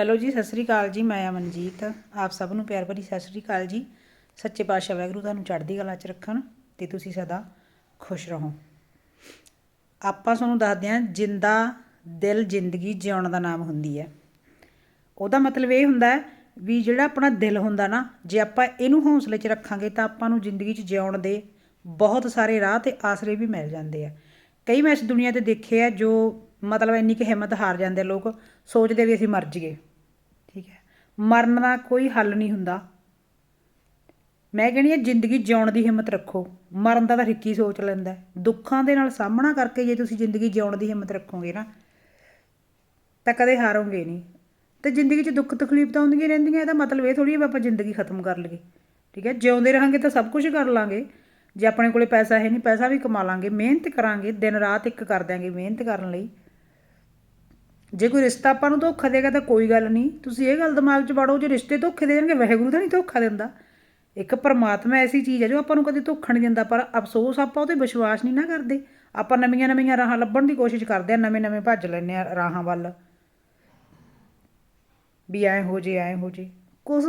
Hello ਜੀ, ਸਤਿ ਸ੍ਰੀ ਅਕਾਲ ਜੀ, ਮੈਂ ਅਮਨਜੀਤ ਆਪ ਸਭ ਨੂੰ ਪਿਆਰ ਭਰੀ ਸਤਿ ਸ੍ਰੀ ਅਕਾਲ ਜੀ। ਸੱਚੇ ਪਾਤਸ਼ਾਹ ਵਾਹਿਗੁਰੂ ਤੁਹਾਨੂੰ ਚੜ੍ਹਦੀ ਕਲਾ 'ਚ ਰੱਖਣ ਤੇ ਤੁਸੀਂ ਸਦਾ ਖੁਸ਼ ਰਹੋ। ਆਪਾਂ ਤੁਹਾਨੂੰ ਦੱਸਦੇ ਹਾਂ, ਜਿੰਦਾ ਦਿਲ ਜ਼ਿੰਦਗੀ ਜਿਉਣ ਦਾ ਨਾਮ ਹੁੰਦੀ ਹੈ। ਉਹਦਾ ਮਤਲਬ ਇਹ ਹੁੰਦਾ ਹੈ ਵੀ ਜਿਹੜਾ ਆਪਣਾ ਦਿਲ ਹੁੰਦਾ ਨਾ, ਜੇ ਆਪਾਂ ਇਹਨੂੰ ਹੌਸਲੇ 'ਚ ਰੱਖਾਂਗੇ ਤਾਂ ਆਪਾਂ ਨੂੰ ਜ਼ਿੰਦਗੀ 'ਚ ਜਿਉਣ ਦੇ ਬਹੁਤ ਸਾਰੇ ਰਾਹ ਤੇ ਆਸਰੇ ਵੀ ਮਿਲ ਜਾਂਦੇ ਆ। ਕਈ ਮੈਂ ਇਸ ਦੁਨੀਆ ਤੇ ਦੇਖੇ ਆ ਜੋ ਮਤਲਬ ਇੰਨੀ ਕਿ ਹਿੰਮਤ ਹਾਰ ਜਾਂਦੇ ਲੋਕ, ਸੋਚਦੇ ਵੀ ਅਸੀਂ ਮਰ ਜਾਈਏ। ਮਰਨ ਦਾ ਕੋਈ ਹੱਲ ਨਹੀਂ ਹੁੰਦਾ। ਮੈਂ ਕਹਿੰਦੀ ਆ, ਜ਼ਿੰਦਗੀ ਜਿਉਣ ਦੀ ਹਿੰਮਤ ਰੱਖੋ। ਮਰਨ ਦਾ ਤਾਂ ਰਿੱਕੀ ਸੋਚ ਲੈਂਦਾ ਦੁੱਖਾਂ ਦੇ ਨਾਲ ਸਾਹਮਣਾ ਕਰਕੇ ਜੇ ਤੁਸੀਂ ਜ਼ਿੰਦਗੀ ਜਿਉਣ ਦੀ ਹਿੰਮਤ ਰੱਖੋਗੇ ਨਾ, ਤਾਂ ਕਦੇ ਹਾਰੋਗੇ ਨਹੀਂ। ਤੇ ਜ਼ਿੰਦਗੀ 'ਚ ਦੁੱਖ ਤਕਲੀਫ ਤਾਂ ਆਉਂਦੀਆਂ ਰਹਿੰਦੀਆਂ, ਇਹਦਾ ਮਤਲਬ ਇਹ ਥੋੜੀ ਹੈ ਵੀ ਆਪਾਂ ਜ਼ਿੰਦਗੀ ਖਤਮ ਕਰ ਲਈਏ। ਠੀਕ ਹੈ, ਜਿਉਂਦੇ ਰਹਾਂਗੇ ਤਾਂ ਸਭ ਕੁਝ ਕਰ ਲਾਂਗੇ। ਜੇ ਆਪਣੇ ਕੋਲੇ ਪੈਸਾ ਹੈ ਨਹੀਂ, ਪੈਸਾ ਵੀ ਕਮਾ ਲਾਂਗੇ। ਮਿਹਨਤ ਕਰਾਂਗੇ, ਦਿਨ ਰਾਤ ਇੱਕ ਕਰ ਦਿਆਂਗੇ ਮਿਹਨਤ ਕਰਨ ਲਈ। ਜੇ ਕੋਈ ਰਿਸ਼ਤਾ ਆਪਾਂ ਨੂੰ ਧੋਖਾ ਦੇਗਾ ਤਾਂ ਕੋਈ ਗੱਲ ਨਹੀਂ। ਤੁਸੀਂ ਇਹ ਗੱਲ ਦਿਮਾਗ 'ਚ ਵੜੋ, ਜੇ ਰਿਸ਼ਤੇ ਧੋਖੇ ਦੇਣਗੇ, ਵਾਹਿਗੁਰੂ ਤਾਂ ਨਹੀਂ ਧੋਖਾ ਦਿੰਦਾ। ਇੱਕ ਪਰਮਾਤਮਾ ਐਸੀ ਚੀਜ਼ ਹੈ ਜੋ ਆਪਾਂ ਨੂੰ ਕਦੇ ਧੋਖਾ ਨਹੀਂ ਦਿੰਦਾ, ਪਰ ਅਫਸੋਸ ਆਪਾਂ ਉਹਤੇ ਵਿਸ਼ਵਾਸ ਨਹੀਂ ਨਾ ਕਰਦੇ। ਆਪਾਂ ਨਵੀਆਂ ਨਵੀਆਂ ਰਾਹਾਂ ਲੱਭਣ ਦੀ ਕੋਸ਼ਿਸ਼ ਕਰਦੇ ਆ, ਨਵੇਂ ਨਵੇਂ ਭੱਜ ਲੈਂਦੇ ਆ ਰਾਹਾਂ ਵੱਲ। ਵੀ ਐ ਹੋ ਜੇ, ਐ ਹੋ ਜੇ। ਕੁਛ